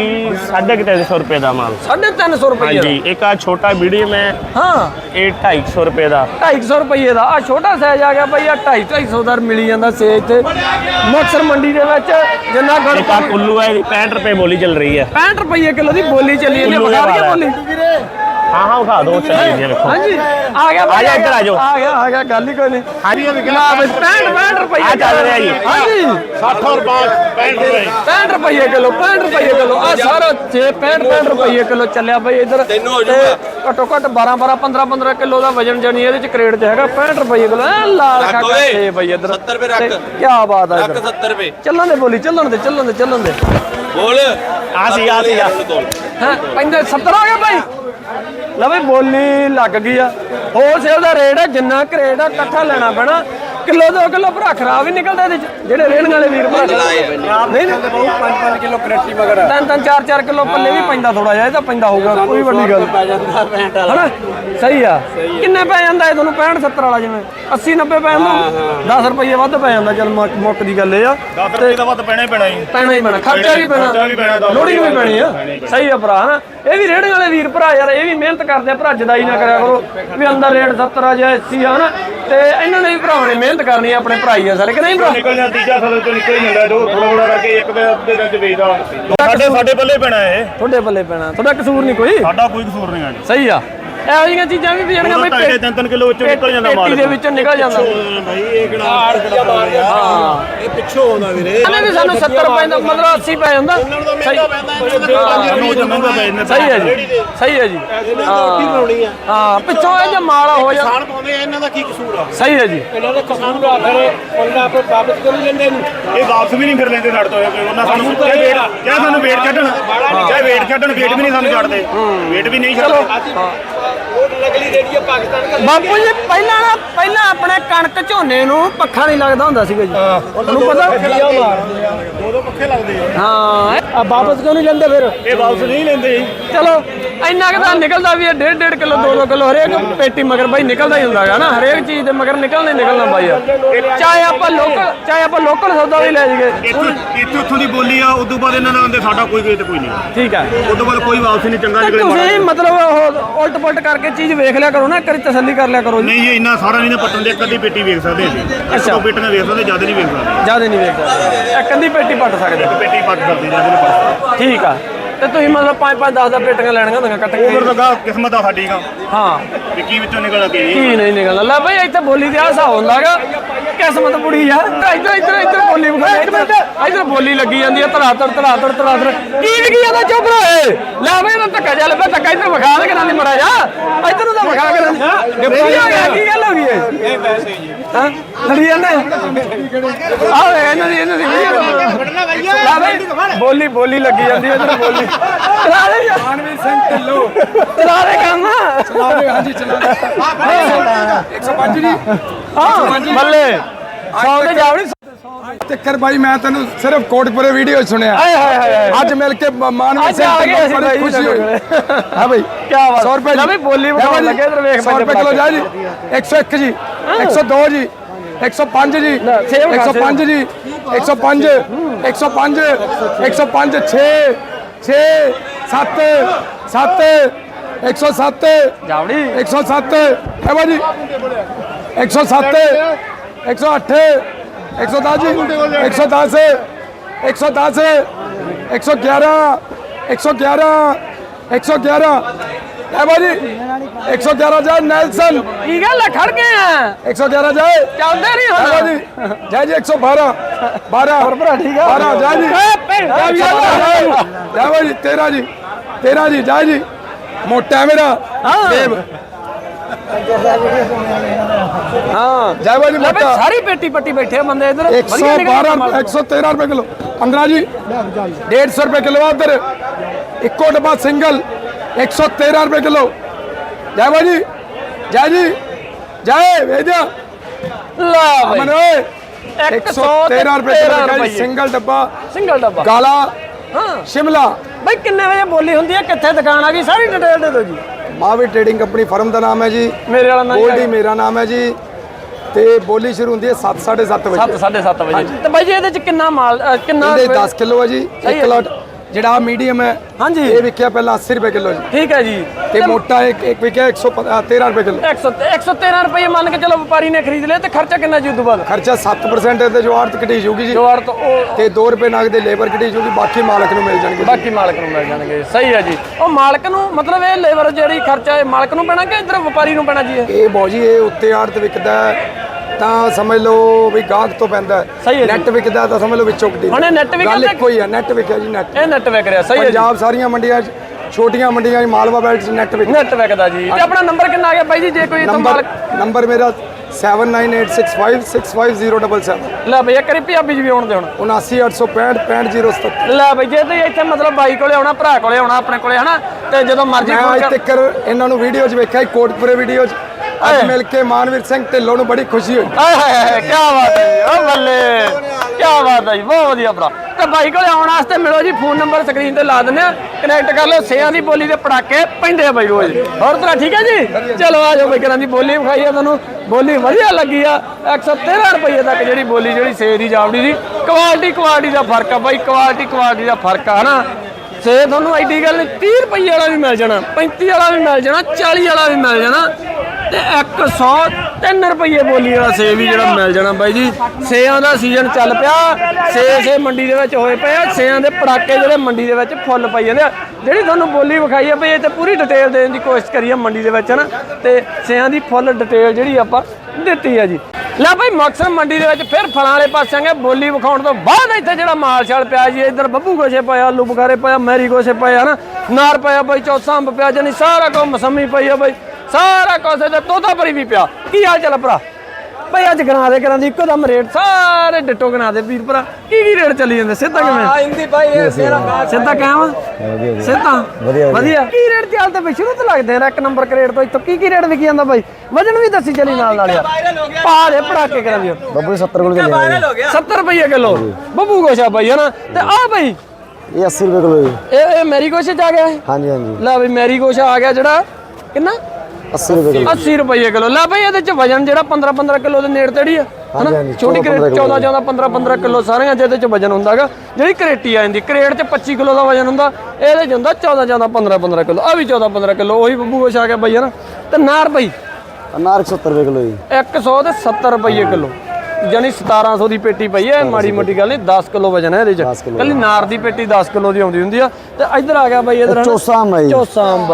350 ਰੁਪਏ ਦਾ ਮਾਲ। 350 ਰੁਪਏ ਹਾਂਜੀ ਇੱਕ ਆ ਛੋਟਾ ਮੀਡੀਅਮ ਹੈ ਹਾਂ। ਇਹ 250 ਰੁਪਏ ਦਾ। 250 ਰੁਪਏ ਦਾ। ਆ ਛੋਟਾ ਸਾਈਜ਼ ਆ ਗਿਆ ਬਈ ਆ 250 250 ਦਾ ਮਿਲੀ ਜਾਂਦਾ ਸੇਜ ਤੇ। ਮੁਕਤਸਰ ਮੰਡੀ ਦੇ ਵਿੱਚ ਜਿੰਨਾ ਗੁੜ ਆ ਕੁੱਲੂ ਹੈ ਇਹਦੀ 65 ਰੁਪਏ ਬੋਲੀ ਚੱਲ ਰਹੀ ਹੈ। 65 ਰੁਪਏ ਕਿਲੋ ਦੀ ਬੋਲੀ ਚੱਲੀ ਦੇ ਬਗਾ ਵਾਲਾ। ਬੋਲੀ। ਹਾਂ ਹਾਂ ਵਿਖਾ ਦਿਓ ਚੱਲ ਹੈ ਵੇਖੋ। ਹਾਂਜੀ। ਆ ਗਿਆ ਆ ਜਾ, ਇੱਧਰ ਆ ਜਾਓ। ਆ ਗਿਆ ਆ ਗਿਆ ਗੱਲ ਹੀ ਕੋਈ ਨਹੀਂ। ਹਾਂਜੀ ਨਾ ਬਈ 65 65 ਰੁਪਏ ਆ ਚੱਲ ਰਿਹਾ ਜੀ। ਹਾਂਜੀ। 60 ਰੁਪਏ 65 ਰੁਪਏ। 65 ਰੁਪਏ ਕਿਲੋ 65 ਰੁਪਏ ਕਿਲੋ। ਆ ਸਾਰਾ 6 65 65 ਰੁਪਏ ਕਿਲੋ ਚੱਲਿਆ ਬਈ ਇਧਰ। ਤੈਨੂੰ ਹੋ ਜਾਊਗਾ। ਘੱਟੋ ਘੱਟ 12 12 15 15 ਕਿਲੋ ਦਾ ਵਜਨ ਜਾਨੀ ਇਹਦੇ ਚ ਕਰੇਟ ਚ ਹੈਗਾ 65 ਰੁਪਏ ਕਿਲੋ। ਐ ਲਾਲ ਖਾਕਾ ਛੇ ਬਈ ਇਧਰ। 70 ਰੁਪਏ ਰੱਖ। ਕੀ ਬਾਤ ਹੈ ਰੱਖ ਇੱਧਰ। 70 ਰੁਪਏ। ਚੱਲਣ ਦੇ ਬੋਲੀ ਚੱਲਣ ਦੇ ਚੱਲਣ ਦੇ ਚੱਲਣ ਦੇ। ਬੋਲ। ਆ ਸੀ ਆ ਸੀ ਆ। ਹਾਂ ਪੈਂਦੇ 70 ਆ ਗਿਆ ਭਾਈ ਲੈ ਬਈ ਬੋਲੀ ਲੱਗ ਗਈ ਆ। ਹੋਲਸੇਲ ਦਾ ਰੇਟ ਹੈ ਜਿੰਨਾ ਕਰੇਟ ਆ, ਇਕੱਠਾ ਲੈਣਾ ਪੈਣਾ। ਕਿਲੋ ਦੋ ਕਿਲੋ ਭਰਾ ਖਰਾਬ ਹੀ ਨਿਕਲਦਾ ਇਹਦੇ ਚ ਜਿਹੜੇ ਰੇਣ ਵਾਲੇ ਵੀਰ ਭਰਾ ਨਹੀਂ ਨਹੀਂ। 5-5 ਕਿਲੋ ਕਰੇਟੀ ਮਗਰ। ਤਿੰਨ ਤਿੰਨ ਚਾਰ ਚਾਰ ਕਿਲੋ ਪੱਲੇ ਵੀ ਪੈਂਦਾ ਥੋੜਾ ਜਿਹਾ ਇਹ ਤਾਂ ਪੈਂਦਾ ਹੋਊਗਾ ਕੋਈ ਵੱਡੀ ਗੱਲ ਪੈ ਜਾਂਦਾ ਹਨਾ? ਸਹੀ ਆ। ਕਿੰਨੇ ਪੈ ਜਾਂਦਾ ਇਹ ਤੁਹਾਨੂੰ 65 70 ਵਾਲਾ ਜਿਵੇਂ? 80 90 ਪੈ ਜਾਂਦਾ 10 ਰੁਪਏ ਵੱਧ ਪੈ ਜਾਂਦਾ ਚਲ ਮੁੱਕ ਦੀ ਗੱਲ ਇਹ ਆ। 10 ਰੁਪਏ ਦਾ ਵੱਧ ਪੈਣਾ ਹੀ ਪੈਣਾ ਜੀ। ਪੈਣਾ ਹੀ ਪੈਣਾ ਖਰਚਾ ਵੀ ਪੈਣਾ, ਲੋੜੀ ਨੂੰ ਵੀ ਪੈਣੀ ਆ। ਸਹੀ ਆ ਭਰਾ ਹਨਾ? ਇਹ ਵੀ ਰੇੜੇ ਵਾਲੇ ਵੀਰ ਭਰਾ ਯਾਰ ਇਹ ਵੀ ਮਿਹਨਤ ਕਰਦੇ ਆ ਭਰਾ ਜਦਾਈ ਨਾ ਕਰਿਆ ਕਰੋ। ਵੀ ਅੰਦਰ ਰੇਟ 70 ਆ ਜਾਂ 80 ਆ ਹਨਾ? ਤੇ ਇਹਨਾਂ ਨੇ ਵੀ ਭਰਾਵਾਂ ਨੇ ਮਿਹਨਤ ਕਰਨੀ ਆਪਣੇ ਭਰਾਈ ਆ ਸਾਰੇ ਕਿ ਨਹੀਂ ਭਰਾ? ਨਿਕਲ ਜਾਂਦਾ ਤੀਜਾ ਸਾਲ ਚੋਂ ਨਿਕਲ ਹੀ ਜਾਂਦਾ ਦੋ ਥੋੜਾ ਥੋੜਾ ਕਰਕੇ ਇੱਕ ਦੇ ਅੱਧੇ ਦਿਨ ਚ ਵੇਚਦਾ। ਸਾਡੇ ਸਾਡੇ ਪੱਲੇ ਪੈਣਾ ਇਹ। ਤੁਹਾਡੇ ਪੱਲੇ ਪੈਣਾ ਤੁਹਾਡਾ ਕਸੂਰ ਨਹੀਂ ਕੋਈ? ਸਾਡਾ ਕੋਈ ਕਸੂਰ ਨਹੀਂ ਹੈ ਜੀ। ਸਹੀ ਆ। ਇਹੋ ਜਿਹੀਆਂ ਚੀਜ਼ਾਂ ਵੀ ਜਿਹੜੀਆਂ ਬਈ ਢਾਈ ਤਿੰਨ ਤਿੰਨ ਕਿਲੋ ਵਿੱਚੋਂ ਨਿਕਲ ਜਾਂਦਾ ਮਾਲ ਪੇਟੀ ਦੇ ਵਿੱਚੋਂ ਨਿਕਲ ਜਾਂਦਾ। ਭਾਈ ਇਹ ਕਿਹੜਾ ਹਾਂ ਇਹ ਪਿੱਛੋਂ ਆਉਂਦਾ ਵੀਰੇ ਇਹਨੇ ਵੀ ਸਾਨੂੰ 70 ਪੈਂਦਾ ਮਤਲਬ 80 ਪੈ ਜਾਂਦਾ। ਸਹੀ ਮਹਿੰਗਾ ਪੈ ਜਾਂਦਾ। ਸਹੀ ਹੈ ਜੀ ਸਹੀ ਹੈ ਜੀ। ਹਾਂ। ਹਾਂ ਪਿੱਛੋਂ ਇਹ ਜੇ ਮਾਲ ਹੋ ਜਾ ਖਾਣ ਪਾਉਂਦੇ ਆ, ਇਹਨਾਂ ਦਾ ਕੀ ਕਸੂਰ ਆ? ਸਹੀ ਹੈ ਜੀ। ਇਹਨਾਂ ਦੇ ਕਸੂਰ ਆ ਫਿਰ ਉਹਨਾਂ ਆਪੇ ਵਾਪਸ ਕਰੀ ਲੈਂਦੇ ਨੇ ਇਹ ਵਾਪਸ ਵੀ ਨਹੀਂ ਫਿਰ ਲੈਂਦੇ ਸਾਡੇ ਤੋਂ ਇਹ ਕੋਈ ਉਹਨਾਂ ਸਾਨੂੰ ਚਾਹੇ ਵੇਟ ਚਾਹੇ ਸਾਨੂੰ ਵੇਟ ਚਾਹੇ ਵੇਟ ਵੀ ਨਹੀਂ ਸਾਨੂੰ ਛੱਡਦੇ। ਵੇਟ ਵੀ ਨਹੀਂ ਛੱਡਦੇ। ਨਕਲੀ ਰੇੜੀ ਪਾਕਿਸਤਾਨ ਬਾਪੂ ਜੀ ਪਹਿਲਾਂ ਨਾ ਪਹਿਲਾਂ ਆਪਣੇ ਕਣਕ ਝੋਨੇ ਨੂੰ ਪੱਖਾ ਨਹੀਂ ਲੱਗਦਾ ਹੁੰਦਾ ਸੀਗਾ ਜੀ। ਤੁਹਾਨੂੰ ਪਤਾ? ਦੋ ਦੋ ਪੱਖੇ ਲੱਗਦੇ ਆ। ਹਾਂ ਆ ਵਾਪਸ ਕਿਉਂ ਨਹੀਂ ਲੈਂਦੇ ਫਿਰ? ਇਹ ਵਾਪਸ ਨਹੀਂ ਲੈਂਦੇ। ਜੀ ਚਲੋ ਇੰਨਾ ਕੁ ਤਾਂ ਨਿਕਲਦਾ ਵੀ ਹੈ ਡੇਢ ਡੇਢ ਕਿਲੋ 2-2 ਕਿਲੋ ਹਰੇਕ ਪੇਟੀ ਮਗਰ ਬਾਈ ਨਿਕਲਦਾ ਹੀ ਹੁੰਦਾ ਹੈਗਾ ਨਾ ਹਰੇਕ ਚੀਜ਼ ਦੇ ਮਗਰ ਨਿਕਲਣਾ ਹੀ ਨਿਕਲਣਾ ਬਾਈ ਯਾਰ ਚਾਹੇ ਆਪਾਂ ਲੋਕਲ ਚਾਹੇ ਆਪਾਂ ਲੋਕਲ ਸੌਦਾ ਵੀ ਲੈ ਜਾਈਏ। ਇੱਥੋਂ ਇੱਥੋਂ ਉੱਥੋਂ ਦੀ ਬੋਲੀ ਆ ਉਦੋਂ ਬਾਅਦ ਇਹਨਾਂ ਦਾ ਆਉਂਦੇ ਸਾਡਾ ਕੋਈ ਵੇਟ ਕੋਈ ਨਹੀਂ। ਠੀਕ ਹੈ ਉਦੋਂ ਬਾਅਦ ਕੋਈ ਵਾਪਸ ਨਹੀਂ ਚੰਗਾ ਨਿਕਲੇ ਮਾੜਾ ਤੁਸੀਂ ਮਤਲਬ ਉਹ ਉਲਟ ਪੁਲਟ ਕਰਕੇ ਚੀਜ਼ ਵੇਖ ਲਿਆ ਕਰੋ ਨਾ ਇੱਕ ਵਾਰੀ ਤਸੱਲੀ ਕਰ ਲਿਆ ਕਰੋ ਜੀ। ਨਹੀਂ ਜੀ ਇੰਨਾ ਸਾਰਾ ਨਹੀਂ ਨਾ ਪੱਟਣ ਦੇ ਇੱਕ ਅੱਧੀ ਪੇਟੀ ਵੇਖ ਸਕਦੇ ਅਸੀਂ ਅੱਛਾ। ਅੱਛਾ ਪੇਟੀਆਂ ਵੇਖ ਸਕਦੇ ਜ਼ਿਆਦਾ ਨਹੀਂ ਵੇਖ ਸਕਦੇ। ਜ਼ਿਆਦਾ ਨਹੀਂ ਵੇਖਦਾ ਇੱਕ ਅੱਧੀ ਪੇਟੀ ਪੱਟ ਸਕਦੇ। ਇੱਕ ਪੇਟੀ ਪੱਟ ਸਕਦੇ ਜ਼ਿਆਦਾ ਨਹੀਂ ਪੱਟ ਠੀਕ ਆ। ਤੇ ਤੁਸੀਂ ਮਤਲਬ 5-5 10 10 ਪੇਟੀਆਂ ਲੈਣੀਆਂ ਹੁੰਦੀਆਂ ਕੱਟ ਉਹ ਫਿਰ ਕੇ ਲਗਾ ਕਿਸਮਤ ਆ ਸਾਡੀ ਗਾ ਹਾਂ। ਵੀ ਕੀ ਵਿੱਚੋਂ ਨਿਕਲ ਕੇ ਕੀ ਨਹੀਂ ਨਿਕਲਦਾ? ਲੈ ਬਈ ਇੱਥੇ ਬੋਲੀ ਤੇ ਆ ਹਿਸਾਬ ਹੁੰਦਾਗਾ ਕਿਸਮਤ ਬੁੜੀ ਆ। ਇੱਧਰ ਇੱਧਰ ਇੱਧਰ ਬੋਲੀ ਮਿੰਟ। ਇੱਧਰ ਬੋਲੀ ਲੱਗੀ ਜਾਂਦੀ ਆ ਧੜਾ ਧੜ ਧੜਾ ਧੜ ਧੜਾ ਧੜ ਕੀ ਵਿਕੀ ਜਾਂਦਾ ਚੁੱਪ ਰਹੇ ਲੈ ਬਈ ਇਹਦਾ ਧੱਕਾ ਚੱਲ ਪਿਆ ਧੱਕਾ ਇੱਧਰ ਵਿਖਾ ਦੇ ਕਿਨਾਂ ਦੀ ਮਰਾ ਜਾ ਇੱਧਰ ਨੂੰ ਤਾਂ ਵਿਖਾ ਕੇ ਕੀ ਹੋ ਗਿਆ? ਕੀ ਗੱਲ ਹੋ ਗਈ ਇਹ? ਇਹ ਪੈਸੇ ਜੀ ਹਾਂ। ਲੜੀ ਜਾਂਦੇ? ਆਹ ਵੇ, ਇਹਨਾਂ ਦੀ ਇਹਨਾਂ ਦੀ ਵੀਡੀਓ ਲੈ ਬਈ ਬੋਲੀ ਬੋਲੀ ਲੱਗੀ ਜਾਂਦੀ ਇੱਧਰ ਬੋਲੀ। ਚਲਾ ਦੇ ਯਾਰ। ਮਾਨਵੀਰ ਸਿੰਘ ਢਿੱਲੋਂ। ਚਲਾ ਦੇ ਕੰਮ। ਚਲਾ ਦੇ ਹਾਂਜੀ ਚਲਾ ਦੇ। 105 ਜੀ। ਹਾਂ ਬੱਲੇ। ਸੌ ਤੇ ਜਾਵੜੀ ਚੱਕਰ ਬਾਈ ਮੈਂ ਤੈਨੂੰ ਸਿਰਫ ਕੋਟਪੁਰੇ ਵੀਡੀਓ ਸੁਣਿਆ। ਆਏ ਹਾਏ ਹਾਏ ਅੱਜ ਮਿਲ ਕੇ ਮ- ਮਾਨਵੀਰ ਅੱਜ ਸਿੰਘ ਆ ਗਏ ਢਿੱਲੋਂ ਅਸੀਂ ਬੜੀ ਖੁਸ਼ੀ ਹੋਈ। ਹਾਂ ਬਾਈ ਕਿਆ ਬਾਤ। 100 ਰੁਪਏ ਬਈ ਬੋਲੀ ਵਿਖਾਉਣ ਲੱਗੇ ਇੱਧਰ ਵੇਖ 100 ਰੁਪਏ ਕਿਲੋ ਜਾ ਜੀ 101 ਜੀ 102 ਜੀ 105 ਜੀ ਲੈ, ਸੇਬ ਖਾ, 105 ਜੀ 105 105 105 6 6 7 7 107 ਜਾਵੜੀ। 107 ਹੈ ਬਾਜੀ 107 108 110 ਜੀ 110 110 111 111 111 ਹੈ ਬਾਜੀ 111 ਜਾ ਨੈਲਸਨ ਕੀ ਗੱਲ ਆ ਖੜ ਗਏ ਆ 111 ਜਾਏ ਚੱਲਦੇ ਨਹੀਂ ਹੈ ਹੁਣ ਬਾਜੀ ਜੈ ਜੀ 112 12 ਹੋਰ ਭਰਾ ਠੀਕ ਆ 12 ਜਾ ਜੀ ਏ ਭੈਣ ਦਾ ਵੀ ਆ। ਜੈ ਬਾਜੀ 13 ਜੀ 13 ਜੀ ਜਾ ਜੀ ਮੋਟਾ ਹੈ। ਜੈ ਬਾਜੀ ਲੈ ਬਈ ਮੋਟਾ ਸਾਰੀ ਪੇਟੀ ਪੱਟੀ ਬੈਠੇ ਆ ਬੰਦੇ ਇੱਧਰ। 112 113 ਰੁਪਏ ਕਿਲੋ। 15 ਜੀ 150 ਰੁਪਏ ਕਿਲੋ ਉਧਰ ਇੱਕੋ ਡੱਬਾ ਸਿੰਗਲ। 113 ਰੁਪਏ ਕਿਲੋ। ਜੈ ਬਾਜੀ ਜੈ। ਜੀ ਜੈ। ਵੇਜਾ ਲਾ ਬਈ। ਅਮਨ ਓਏ 113 113 ਰੁਪਏ ਕਿਲੋ ਜੀ ਸਿੰਗਲ ਡੱਬਾ। ਸਿੰਗਲ ਡੱਬਾ। ਕਾਲਾ ਹਾਂ। ਸ਼ਿਮਲਾ। ਬਈ ਕਿੰਨੇ ਵਜੇ ਬੋਲੀ ਹੁੰਦੀ ਹੈ? ਕਿੱਥੇ ਦੁਕਾਨ ਆ ਗਈ? ਸਾਰੀ ਡਿਟੇਲ ਦੇ ਦਿਓ ਜੀ। ਮਾਵੀ ਟ੍ਰੇਡਿੰਗ ਕੰਪਨੀ ਫਰਮ ਦਾ ਨਾਮ ਹੈ ਜੀ। ਮੇਰੇ ਵਾਲਾ ਨਾਮ ਗੋਲਡੀ ਮੇਰਾ ਨਾਮ ਹੈ ਜੀ। ਤੇ ਬੋਲੀ ਸ਼ੁਰੂ ਹੁੰਦੀ ਹੈ 7 7:30 ਵਜੇ। 7 7:30 ਵਜੇ। ਤੇ ਬਾਈ ਜੀ ਇਹਦੇ ਚ ਕਿੰਨਾ ਮਾਲ ਕਿੰਨਾ ਇਹਦੇ 10 ਕਿਲੋ ਹੈ ਜੀ। ਸਹੀ ਹੈ 1 ਲੋਟ ਜਿਹੜਾ ਮੀਡੀਅਮ ਹੈ ਹਾਂਜੀ। ਇਹ ਵਿਕਿਆ ਪਹਿਲਾਂ 80 ਰੁਪਏ ਕਿਲੋ ਜੀ। ਠੀਕ ਹੈ ਜੀ। ਤੇ ਮੋਟਾ ਇੱਕ ਇੱਕ ਵਿਕਿਆ 113 ਰੁਪਏ ਕਿਲੋ। 100 113 ਰੁਪਏ ਮੰਨ ਕੇ ਚਲੋ ਵਪਾਰੀ ਨੇ ਖਰੀਦ ਲਿਆ ਤੇ ਖਰਚਾ ਕਿੰਨਾ ਜੀ ਉਦੋਂ ਬਾਅਦ? ਖਰਚਾ 7% ਤੇ ਜੋ ਆੜਤ ਘਟੀ ਜੂਗੀ ਜੀ। ਜਵਾਰ ਤੋਂ ਉਹ ਤੇ 2 ਰੁਪਏ ਨਗ ਦੇ ਲੇਬਰ ਘਟੀ ਜੂਗੀ ਬਾਕੀ ਮਾਲਕ ਨੂੰ ਮਿਲ ਜਾਣਗੇ ਬਾਕੀ ਮਾਲਕ ਨੂੰ ਮਿਲ ਜਾਣਗੇ ਸਹੀ ਹੈ ਜੀ। ਉਹ ਮਾਲਕ ਨੂੰ ਮਤਲਬ ਇਹ ਲੇਬਰ ਜਿਹੜੀ ਖਰਚਾ ਇਹ ਮਾਲਕ ਨੂੰ ਪੈਣਾ ਕਿ ਇਧਰ ਵਪਾਰੀ ਨੂੰ ਪੈਣਾ ਜੀ ਇਹ? ਇਹ ਬੌਜੀ ਇਹ ਉੱਤੇ ਆੜਤ ਵਿਕਦਾ ਹੈ। ਤਾਂ ਸਮਝ ਲਓ ਵੀ ਗਾਹਕ ਤੋਂ ਪੈਂਦਾ ਸਹੀ ਹੈ ਜੀ। ਨੈਟ ਵਿਕਦਾ ਤਾਂ ਸਮਝ ਲਓ ਵਿੱਚੋਂ ਘਟੀ ਹੁਣ ਇਹ net ਗੱਲ ਇੱਕੋ ਹੀ ਹੈ ਨੈਟ ਵਿਕਿਆ ਜੀ ਨੈਟ ਇਹ ਨੈਟ ਵਿਕ ਰਿਹਾ ਸਹੀ ਹੈ ਜੀ। ਪੰਜਾਬ ਸਾਰੀਆਂ ਮੰਡੀਆਂ 'ਚ ਛੋਟੀਆਂ ਮੰਡੀਆਂ 'ਚ ਮਾਲਵਾ ਬੈਲਟ 'ਚ ਨੈਟ ਵਿਕਦਾ। ਨੈਟ ਵਿਕਦਾ ਜੀ। ਤੇ ਆਪਣਾ ਨੰਬਰ ਕਿੰਨਾ ਆ ਗਿਆ ਬਾਈ ਜੀ ਜੇ ਕੋਈ ਤੋਂ ਨੰਬਰ ਮਾਲਕ ਨੰਬਰ ਮੇਰਾ 7986565077 ਲੈ ਬਈ ਇੱਕ ਵਾਰੀ ਪੰਜਾਬੀ ਵੀ ਆਉਣ ਦੇ ਹੁਣ। 79865 65077 ਲੈ ਬਈ ਜੇ ਤੁਸੀਂ ਇੱਥੇ ਮਤਲਬ ਬਾਈ ਕੋਲੇ ਆਉਣਾ ਭਰਾ ਕੋਲੇ ਆਉਣਾ ਆਪਣੇ ਕੋਲੇ ਹਨਾ? ਤੇ ਜਦੋਂ ਮਰਜ਼ੀ ਮੈਂ ਫੋਨ ਅੱਜ ਕਰ ਤੱਕ ਇਹਨਾਂ ਨੂੰ ਵੀਡੀਓ 'ਚ ਵੇਖਿਆ ਸੀ, ਕੋਟਪੁਰੇ ਵੀਡੀਓ 'ਚ। ਅੱਜ ਮਿਲ ਕੇ ਮਾਨਵੀਰ ਸਿੰਘ ਢਿੱਲੋਂ ਨੂੰ ਬੜੀ ਖੁਸ਼ੀ ਹੋਈ। ਆਏ ਹਾਏ ਹਾਏ ਕੀ ਬਾਤ ਹੈ ਜੀ, ਓ ਬੱਲੇ। ਕੀ ਬਾਤ ਹੈ ਜੀ ਬਹੁਤ ਵਧੀਆ ਭਰਾ। ਤੇ ਬਾਈ ਕੋਲੇ ਆਉਣ ਵਾਸਤੇ ਮਿਲੋ ਜੀ ਫੋਨ ਨੰਬਰ ਸਕਰੀਨ ਤੇ ਲਾ ਦਿੰਦੇ ਆ ਕਨੈਕਟ ਕਰ ਲਓ ਸਿਆਂ ਦੀ ਬੋਲੀ ਦੇ ਪੜਾਕੇ ਪੈਂਦੇ ਆ ਬਾਈ ਰੋਜ਼। ਹੋਰ ਤਰ੍ਹਾਂ ਠੀਕ ਹੈ ਜੀ? ਚਲੋ ਆ ਜਾਓ ਬਾਈ ਕਰਾਂ ਦੀ ਬੋਲੀ ਵਿਖਾਈ ਆ ਤੁਹਾਨੂੰ। ਬੋਲੀ ਵਧੀਆ ਲੱਗੀ ਆ 113 ਰੁਪਏ ਤੱਕ ਜਿਹੜੀ ਬੋਲੀ ਜਿਹੜੀ ਸੇ ਦੀ ਜਾਵੜੀ ਦੀ। ਕੁਆਲਿਟੀ ਕੁਆਲਿਟੀ ਦਾ ਫ਼ਰਕ ਆ ਬਾਈ ਕੁਆਲਿਟੀ ਕੁਆਲਿਟੀ ਦਾ ਫ਼ਰਕ ਆ ਹਨਾ? ਸੇ ਤੁਹਾਨੂੰ ਐਡੀ ਗੱਲ ਨਹੀਂ 30 ਰੁਪਏ ਵਾਲਾ ਵੀ ਮਿਲ ਜਾਣਾ 35 ਵਾਲਾ ਵੀ ਮਿਲ ਜਾਣਾ 40 ਵਾਲਾ ਵੀ ਮਿਲ ਜਾਣਾ। ਤੇ 103 ਰੁਪਏ ਬੋਲੀ ਵਾਲਾ ਸੇਬ ਵੀ ਜਿਹੜਾ ਮਿਲ ਜਾਣਾ ਬਾਈ ਜੀ। ਸੇਆਂ ਦਾ ਸੀਜ਼ਨ ਚੱਲ ਪਿਆ। ਸੇ ਸੇ ਮੰਡੀ ਦੇ ਵਿੱਚ ਹੋਏ ਪਏ ਆ। ਸੇਆਂ ਦੇ ਪੜਾਕੇ ਜਿਹੜੇ ਮੰਡੀ ਦੇ ਵਿੱਚ ਫੁੱਲ ਪਈ ਜਾਂਦੇ ਆ। ਜਿਹੜੀ ਤੁਹਾਨੂੰ ਬੋਲੀ ਵਿਖਾਈ ਆ ਬਈ, ਇਹ ਤੇ ਪੂਰੀ ਡਿਟੇਲ ਦੇਣ ਦੀ ਕੋਸ਼ਿਸ਼ ਕਰੀਏ ਮੰਡੀ ਦੇ ਵਿੱਚ ਨਾ ਤੇ ਸੇਆਂ ਦੀ ਫੁੱਲ ਡਿਟੇਲ ਜਿਹੜੀ ਆਪਾਂ ਦਿੱਤੀ ਆ ਜੀ। ਲੈ ਭਾਈ ਮਕਸਦ ਮੰਡੀ ਦੇ ਵਿੱਚ ਫਿਰ ਫਲਾਂ ਵਾਲੇ ਪਾਸੇ ਆਂਗੇ। ਬੋਲੀ ਵਿਖਾਉਣ ਤੋਂ ਬਾਅਦ ਇੱਥੇ ਜਿਹੜਾ ਮਾਲ ਛਾਲ ਪਿਆ ਜੀ, ਇੱਧਰ ਬੱਬੂ ਗੋਸ਼ੇ ਪਿਆ ਆਲੂ ਬੁਖਾਰੇ ਪਿਆ ਮੈਰੀ ਗੋਸ਼ੇ ਪਿਆ ਨਾ ਨਾਰ ਪਿਆ ਬਾਈ ਚੌਸਾ ਅੰਬ ਪਿਆ ਜਾਨੀ ਸਾਰਾ ਕੁਝ ਮਸੰਮੀ ਪਈ ਆ ਬਾਈ। ਸਾਰਾ ਕੁਝ ਤੇ ਤੋਤਾ ਪਰੀ ਵੀ ਪਿਆ। ਕੀ ਹਾਲ ਚਾਲ ਆ ਭਰਾ? ਭਾਈ ਅੱਜ ਗਣਾ ਦੇ ਕਰਾਂ ਦੀ ਇੱਕੋ ਦਮ ਰੇਟ ਸਾਰੇ ਡਿੱਟੋ ਗਣਾ ਦੇ ਵੀਰ ਭਰਾ। ਕੀ ਕੀ ਰੇਟ ਚੱਲੀ ਜਾਂਦੇ? ਸਿੱਧਾ ਕਿਵੇਂ? ਆ ਇੰਦੀ ਭਾਈ ਇਹ ਤੇਰਾ ਸਿੱਧਾ ਕਿਵੇਂ ਸਿੱਧਾ? ਵਧੀਆ ਵਧੀਆ। ਕੀ ਰੇਟ ਚੱਲਦੇ ਪਏ ਸ਼ੁਰੂ ਤੋਂ ਲੱਗਦੇ ਆ ਇੱਕ ਨੰਬਰ ਕਰੇਟ ਤੋਂ ਇੱਥੋਂ। ਕੀ ਕੀ ਰੇਟ ਵਿਕੀ ਜਾਂਦਾ ਬਾਈ? ਵਜਨ ਵੀ ਦੱਸੀ ਚੱਲੀ ਨਾਲ ਨਾਲ ਯਾਰ। ਪਾ ਦੇ ਪੜਾਕੇ ਕਰਾਂ ਦੀ। ਬੱਬੂ 70 ਕੋਲ ਕੇ 70 ਰੁਪਏ ਕਿਲੋ। ਬੱਬੂ ਗੋਸ਼ਾ ਬਾਈ ਹਨਾ? ਤੇ ਆ ਬਾਈ। ਇਹ 80 ਰੁਪਏ ਕਿਲੋ ਇਹ ਇਹ ਮੈਰੀ ਗੋਸ਼ੇ ਚ ਆ ਗਿਆ ਹਾਂਜੀ ਹਾਂਜੀ। ਲੈ ਬਈ ਮੈਰੀ ਗੋਸ਼ਾ ਆ ਗਿਆ ਜਿਹੜਾ। ਕਿੰਨਾ? 80 ਰੁਪਏ ਕਿਲੋ। 80 ਰੁਪਏ ਕਿਲੋ। ਲੈ ਬਈ ਇਹਦੇ ਚ ਵਜਨ ਜਿਹੜਾ 15 15 ਕਿਲੋ ਦੇ ਨੇੜੇ ਤੇੜੀ ਆ ਹਨਾ? ਛੋਟੀ 14 ਕਰੇਟ 14 14 15 15 ਕਿਲੋ ਸਾਰਿਆਂ ਚ ਇਹਦੇ ਚ ਵਜਨ ਹੁੰਦਾਗਾ ਜਿਹੜੀ ਕਰੇਟੀ ਆ ਜਾਂਦੀ ਕਰੇਟ ਚ 25 ਕਿਲੋ ਦਾ ਵਜਨ ਹੁੰਦਾ ਇਹਦੇ ਚ ਹੁੰਦਾ 14 14 15 15 ਕਿਲੋ। ਆ ਵੀ 14 15 ਕਿਲੋ ਉਹੀ ਬੱਬੂ ਗੋਸ਼ਾ ਆ ਗਿਆ ਬਈ ਹਨਾ? ਤੇ ਨਾਰ ਬਈ। ਅਨਾਰ 170 ਰੁਪਏ ਕਿਲੋ ਜੀ। 100 ਤੇ 70 ਰੁਪਏ ਕਿਲੋ। ਯਾਨੀ 1700 ਦੀ ਪੇਟੀ ਪਈ ਹੈ ਮਾੜੀ ਮੋਟੀ ਗੱਲ ਨਹੀਂ 10 ਕਿਲੋ ਵਜਨ ਹੈ ਇਹਦੇ ਚ। ਕਿੱਲੋ ਨਾਰ ਦੀ ਪੇਟੀ 10 ਕਿਲੋ ਦੀ ਆਉਂਦੀ ਹੁੰਦੀ ਆ। ਤੇ ਇੱਧਰ ਆ ਗਿਆ ਬਾਈ ਇਧਰ ਚੌਸਾ ਅੰਬ। ਚੌਸਾ ਅੰਬ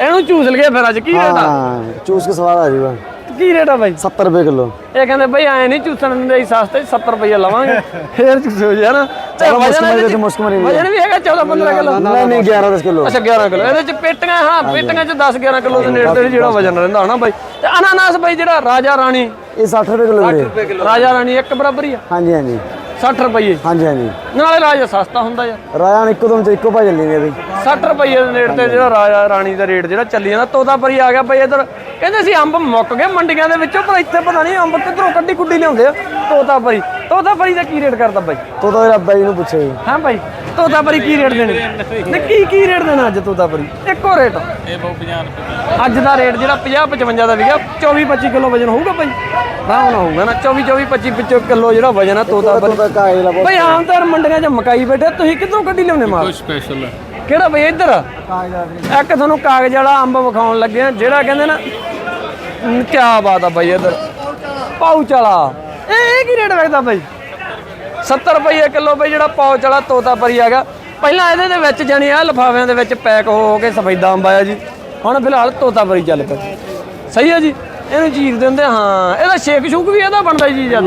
ਇਹਨੂੰ ਚੂਸ ਲਗੇ ਫਿਰ ਅੱਜ ਕੀ ਰੇਟ ਆ? ਹਾਂ ਚੂਸ ਕੇ ਸਵਾਦ ਆ ਜੂਗਾ ਕੀ ਰੇਟ ਆ ਬਾਈ? 70 ਰੁਪਏ ਕਿਲੋ। ਇਹ ਕਹਿੰਦੇ ਬਈ ਐ ਨਹੀਂ ਚੂਸਣ ਅਸੀਂ ਸਸਤੇ 'ਚ 70 ਰੁਪਏ ਲਵਾਂਗੇ। ਫੇਰ ਚੂਸੋ ਜੀ ਹਨਾ ਤੇ ਵਜਨ ਤੇ ਵੀ। ਵਜਨ ਵੀ ਹੈਗਾ 14 15 ਕਿਲੋ। ਨਹੀਂ ਨਹੀਂ 11 10 ਕਿਲੋ। ਅੱਛਾ 11 ਕਿਲੋ। ਇਹਦੇ ਚ ਪੇਟੀਆਂ ਹਾਂ ਪੇਟੀਆਂ ਚ 10 11 ਕਿਲੋ ਦੇ ਨੇੜੇ ਤੇੜੇ ਜਿਹੜਾ ਵਜਨ ਰਹਿੰਦਾ ਹਨਾ ਬਾਈ। ਤੇ ਅਨਾਨਾਸ ਬਾਈ ਜਿਹੜਾ ਰਾਜਾ ਰਾਣੀ। ਇਹ 60 ਰੁਪਏ ਕਿਲੋ ਵੀਰੇ। ਰਾਜਾ ਰਾਣੀ ਇੱਕ ਬਰਾਬਰ ਹੀ ਆ। ਹਾਂਜੀ ਹਾਂਜੀ। 60 ਰੁਪਏ। ਹਾਂਜੀ ਹਾਂਜੀ। ਨਾਲੇ ਰਾਜਾ ਸਸਤਾ ਹੁੰਦਾ ਯਾਰ। ਰਾਜਾ ਇੱਕੋ ਦਮ ਚ ਇੱਕੋ ਭਾਅ ਚੱਲੀ ਨੇ ਬਈ। 60 ਰੁਪਏ ਦੇ ਨੇੜੇ ਤੇ ਜਿਹੜਾ ਰਾਜਾ ਰਾਣੀ ਦਾ ਰੇਟ ਜਿਹੜਾ ਚੱਲੀ ਜਾਂਦਾ ਤੋਤਾਪਰੀ ਆ ਗਿਆ ਬਈ ਇਧਰ। ਕਹਿੰਦੇ ਸੀ ਅੰਬ ਮੁੱਕ ਗਏ ਮੰਡੀਆਂ ਦੇ ਵਿੱਚੋਂ ਪਰ ਇੱਥੇ ਪਤਾ ਨਹੀਂ ਅੰਬ ਕਿੱਧਰੋਂ ਕੱਢੀ ਕੁੱਡੀ ਲਿਆਉਂਦੇ ਆ। ਤੋਤਾਪਰੀ ਤੋਤਾਪਰੀ ਦਾ ਕੀ ਰੇਟ ਕਰਦਾ ਬਾਈ? ਤੋ ਤਾਂ ਬਾਈ ਨੂੰ ਪੁੱਛੇ ਜੀ। ਹਾਂ ਭਾਈ ਤੋਤਾਪਰੀ ਕੀ ਰੇਟ ਦੇਣੇ? ਨੇ ਕੀ ਕੀ ਰੇਟ ਦੇਣਾ ਅੱਜ ਤੋਤਾਪਰੀ? ਇੱਕੋ ਰੇਟ। ਇਹ ਬਹੁਤ 50 ਰੁਪਏ ਅੱਜ ਦਾ ਰੇਟ ਜਿਹੜਾ 50 55 ਦਾ ਵਿਕਿਆ 24 25 ਕਿਲੋ ਵਜਨ ਹੋਊਗਾ ਭਾਈ ਨਾਲ ਹੋਊਗਾ ਨਾ। 24 24 25 25 ਕਿਲੋ ਜਿਹੜਾ ਵਜਨ ਆ ਤੋਤਾਪਰੀ। ਤਾਂ ਭਾਈ ਆਮ ਤੌਰ ਮੰਡੀਆਂ 'ਚ ਮਕਾਈ ਬੈਠੇ ਤੁਸੀਂ ਕਿੱਧਰੋਂ ਕੱਢੀ ਲਿਆਉਣੇ ਮਾਲ? ਕੋਈ ਸਪੈਸ਼ਲ ਕਿਹੜਾ ਭਾਈ ਇੱਧਰ? ਇੱਕ ਤੁਹਾਨੂੰ ਕਾਗਜ਼ ਵਾਲਾ ਅੰਬ ਵਿਖਾਉਣ ਲੱਗੇ ਆ ਜਿਹੜਾ ਕਹਿੰਦੇ ਨਾ ਕੀ ਬਾਤ ਆ ਭਾਈ ਇੱਧਰ। ਪਾਉਚ ਵਾਲਾ। ਇਹ ਇਹ ਕੀ ਰੇਟ ਵੇਚਦਾ ਭਾਈ 70 ਰੁਪਏ ਕਿਲੋ ਬਈ ਜਿਹੜਾ ਪੌਚ ਵਾਲਾ ਤੋਤਾ ਪਰੀ ਹੈਗਾ। ਪਹਿਲਾਂ ਇਹਦੇ ਦੇ ਵਿੱਚ ਜਾਨੀ ਆ ਲਫਾਫਿਆਂ ਦੇ ਵਿੱਚ ਪੈਕ ਹੋ ਕੇ ਸਫੈਦਾ ਅੰਬ ਆਇਆ ਜੀ। ਹੁਣ ਫਿਲਹਾਲ ਤੋਤਾ ਪਰੀ ਚੱਲ ਪਿਆ। ਸਹੀ ਹੈ ਜੀ? ਇਹਨੂੰ ਚੀਰ ਦਿੰਦੇ ਹਾਂ। ਇਹਦਾ ਸ਼ੇਕ ਸ਼ੂਕ ਵੀ ਇਹਦਾ ਬਣਦਾ ਜੀ ਜਦ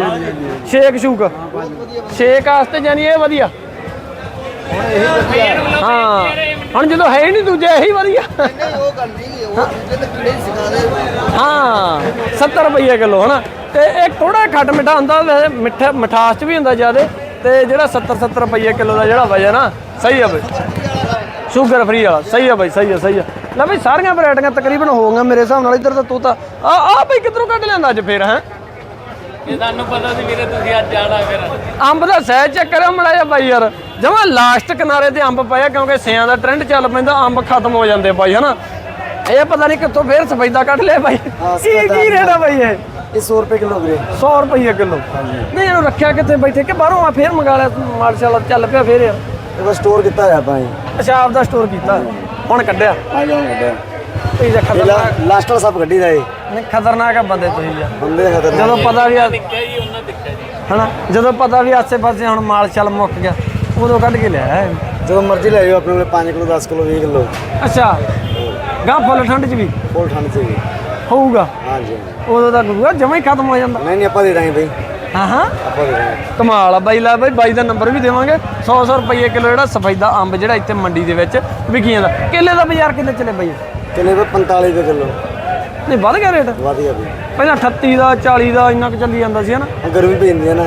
ਸ਼ੇਕ ਸ਼ੂਕ ਸ਼ੇਕ ਵਾਸਤੇ ਜਾਨੀ ਇਹ ਵਧੀਆ। ਹਾਂ। ਹੁਣ ਜਦੋਂ ਹੈ ਹੀ ਨਹੀਂ ਦੂਜੇ ਇਹੀ ਵਧੀਆ। ਹਾਂ 70 ਰੁਪਏ ਕਿਲੋ ਹਨਾ? ਤੇ ਇਹ ਥੋੜਾ ਖੱਟ ਮਿੱਠਾ ਹੁੰਦਾ ਵੈਸੇ ਮਿੱਠਾ ਮਿਠਾਸ ਚ ਵੀ ਹੁੰਦਾ ਜਿਆਦੇ ਤੇ ਜਿਹੜਾ 70 70 ਰੁਪਏ ਕਿਲੋ ਦਾ ਜਿਹੜਾ ਵਜਨ ਆ ਸਹੀ ਆ ਬਈ। ਸ਼ੂਗਰ ਫ੍ਰੀ ਵਾਲਾ ਸਹੀ ਆ ਬਈ ਸਹੀ ਆ ਸਹੀ ਆ। ਲੈ ਬਈ ਸਾਰੀਆਂ ਵੈਰਾਈਟੀਆਂ ਤਕਰੀਬਨ ਹੋ ਗਈਆਂ ਮੇਰੇ ਹਿਸਾਬ ਨਾਲ ਇੱਧਰ ਤਾਂ ਤੂੰ ਤਾਂ ਆ ਆ ਬਈ ਕਿੱਧਰੋਂ ਕੱਢ ਲਿਆਂਦਾ ਅੱਜ ਫੇਰ ਹੈ? ਇਹ ਤੁਹਾਨੂੰ ਪਤਾ ਸੀ ਵੀਰੇ ਤੁਸੀਂ ਅੱਜ ਜਾਣਾ ਫਿਰ। ਅੰਬ ਦਾ ਸਹਿ ਚੈੱਕ ਕਰਿਓ ਮੜਾ ਜਾ ਬਾਈ ਯਾਰ। ਜਮਾ ਲਾਸਟ ਕਿਨਾਰੇ ਤੇ ਅੰਬ ਪਿਆ ਕਿਉਂਕਿ ਸਿਆਂ ਦਾ ਟ੍ਰੈਂਡ ਚੱਲ ਪੈਂਦਾ ਅੰਬ ਖਤਮ ਹੋ ਜਾਂਦੇ ਬਾਈ ਹਨਾ? ਇਹ ਪਤਾ ਨਹੀਂ ਕਿੱਥੋਂ ਫੇਰ ਸਫੈਦਾ ਕੱਢ ਲਿਆ ਬਾਈ। ਕੀ ਕੀ ਰੇਟ ਆ ਬਾਈ ਇਹ? ਇਹ 100 ਰੁਪਏ ਕਿਲੋ ਵੀਰੇ। 100 ਰੁਪਏ ਕਿਲੋ। ਨਹੀਂ ਇਹਨੂੰ ਰੱਖਿਆ ਕਿੱਥੇ ਬੈਠੇ? ਕਿ ਬਾਹਰੋਂ ਆ ਫੇਰ ਮੰਗਾ ਲਿਆ ਮਾਰਸ਼ਲ ਚੱਲ ਪਿਆ ਫੇਰ ਯਾਰ ਇਹ ਬਸ ਸਟੋਰ ਕੀਤਾ ਹੋਇਆ ਆਪਾਂ ਅੱਛਾ ਆਪ ਦਾ ਸਟੋਰ ਕੀਤਾ। ਹੁਣ ਕੱਢਿਆ? ਇਹ ਜਾਂ ਖਤਰਨਾਕ ਲਾਸਟ ਵਾਲਾ ਸਭ ਗੱਡੀ ਦਾ ਇਹ। ਨਹੀਂ ਖਤਰਨਾਕ ਆ ਬੰਦੇ ਤੁਸੀਂ ਯਾਰ। ਬੰਦੇ ਖਤਰਨਾਕ ਜਦੋਂ ਪਤਾ ਵੀ ਆ ਦੇਖਿਆ ਜੀ ਉਹਨਾਂ ਦੇਖਿਆ ਜੀ। ਹਨਾ? ਜਦੋਂ ਪਤਾ ਵੀ ਆਸੇ ਪਾਸੇ ਹੁਣ ਮਾਲ ਚੱਲ ਮੁੱਕ ਗਿਆ ਉਦੋਂ ਕੱਢ ਕੇ ਲਿਆ। ਜਦੋਂ ਮਰਜ਼ੀ ਲੈ ਜਾਓ ਆਪਣੇ ਕੋਲੇ 5 ਕਿਲੋ 10 ਕਿਲੋ 20 ਕਿਲੋ। ਅੱਛਾ। ਗਾਂ ਫੁੱਲ ਠੰਡ ਚ ਵੀ? ਫੁੱਲ ਠੰਡ ਚ ਵੀ। ਹੋਊਗਾ। ਹਾਂਜੀ। ਉਦੋਂ ਤਾਂ ਗੁਰੂਆ ਜਮਾ ਹੀ ਖਤਮ ਹੋ ਜਾਂਦਾ। ਨਹੀਂ ਨਹੀਂ ਆਪਾਂ ਦੇ ਦਾਂਗੇ ਬਈ। ਹਾਂ ਹਾਂ। ਆਪਾਂ ਦੇ ਦਾਂਗੇ। ਕਮਾਲ ਆ ਬਾਈ ਲੈ ਬਾਈ ਬਾਈ ਦਾ ਨੰਬਰ ਵੀ ਦੇਵਾਂਗੇ। 100 100 ਰੁਪਏ ਕਿਲੋ ਜਿਹੜਾ ਸਫੈਦਾ ਅੰਬ ਜਿਹੜਾ ਇੱਥੇ ਮੰਡੀ ਦੇ ਵਿੱਚ ਵਿਕੀ ਜਾਂਦਾ ਕੇਲੇ ਦਾ ਬਾਜ਼ਾਰ ਕਿੰਨੇ ਚਲੇ ਬਾਈ? ਰੁਪਏ 45 ਰੁਪਏ ਕਿਲੋ। ਨਹੀਂ ਵੱਧ ਗਿਆ ਰੇਟ? ਵਧੀਆ ਵੀ ਪਹਿਲਾਂ 38 ਦਾ 40 ਦਾ ਇੰਨਾ ਕੁ ਚੱਲੀ ਜਾਂਦਾ ਸੀ ਹਨਾ ਗਰਮੀ ਪੈਂਦੀ ਹੈ ਨਾ।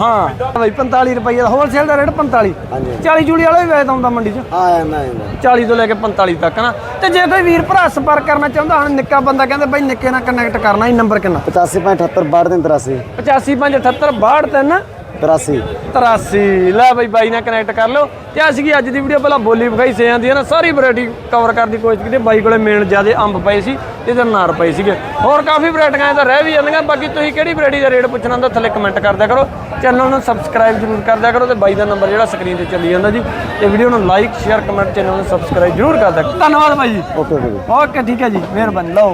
ਹਾਂ। ਬਾਈ 45 ਰੁਪਏ ਦਾ ਹੋਲਸੇਲ ਦਾ ਰੇਟ 45 ਹਾਂਜੀ। 40 ਜੂਲੀ ਵਾਲਾ ਵੀ ਵੇਚਦਾ ਹੁੰਦਾ ਮੰਡੀ 'ਚ। ਆ ਜਾਂਦਾ ਜਾਂਦਾ 40 ਤੋਂ ਲੈ ਕੇ 45 ਤੱਕ ਨਾ। ਤੇ ਜੇ ਕੋਈ ਵੀਰ ਭਰਾ ਸੰਪਰਕ ਕਰਨਾ ਚਾਹੁੰਦਾ ਹਣ ਨਿੱਕਾ ਬੰਦਾ ਕਹਿੰਦੇ ਬਾਈ ਨਿੱਕੇ ਨਾਲ ਕਨੈਕਟ ਕਰਨਾ ਹੀ ਨੰਬਰ ਕਿੰਨਾ? 85 78 62 83 8558 83 83 ਲੈ ਬਈ ਬਾਈ ਨਾਲ ਕਨੈਕਟ ਕਰ ਲਓ। ਤੇ ਕੀ ਅੱਜ ਦੀ ਵੀਡੀਓ ਪਹਿਲਾਂ ਬੋਲੀ ਵਿਖਾਈ ਸੇ ਜਾਂਦੀ ਹੈ ਨਾ ਸਾਰੀ ਵੈਰਾਈਟੀ ਕਵਰ ਕਰਨ ਦੀ ਕੋਸ਼ਿਸ਼ ਕੀਤੀ। ਬਾਈ ਕੋਲੇ ਮੇਨ ਜਿਆਦੇ ਅੰਬ ਪਏ ਸੀ ਤੇ ਨਾਰ ਪਏ ਸੀਗੇ। ਹੋਰ ਕਾਫੀ ਵੈਰਾਈਟੀਆਂ ਇਹਦਾ ਰਹਿ ਵੀ ਜਾਂਦੀਆਂ। ਬਾਕੀ ਤੁਸੀਂ ਕਿਹੜੀ ਵੈਰਾਈਟੀ ਦਾ ਰੇਟ ਪੁੱਛਣਾ ਹੁੰਦਾ ਥੱਲੇ ਕਮੈਂਟ ਕਰ ਦਿਆ ਕਰੋ। ਚੈਨਲ ਨੂੰ ਸਬਸਕ੍ਰਾਈਬ ਜ਼ਰੂਰ ਕਰ ਦਿਆ ਕਰੋ ਤੇ ਬਾਈ ਦਾ ਨੰਬਰ ਜਿਹੜਾ ਸਕਰੀਨ ਤੇ ਚੱਲੀ ਜਾਂਦਾ ਜੀ। ਤੇ ਵੀਡੀਓ ਨੂੰ ਲਾਈਕ ਸ਼ੇਅਰ ਕਮੈਂਟ ਚੈਨਲ ਨੂੰ ਸਬਸਕ੍ਰਾਈਬ ਜ਼ਰੂਰ ਕਰ। ਦਿਆ ਧੰਨਵਾਦ ਬਾਈ ਜੀ। ਓਕੇ ਓਕੇ ਓਕੇ ਠੀਕ ਹੈ ਜੀ। ਮਿਹਰਬਾਨੀ। ਲਓ।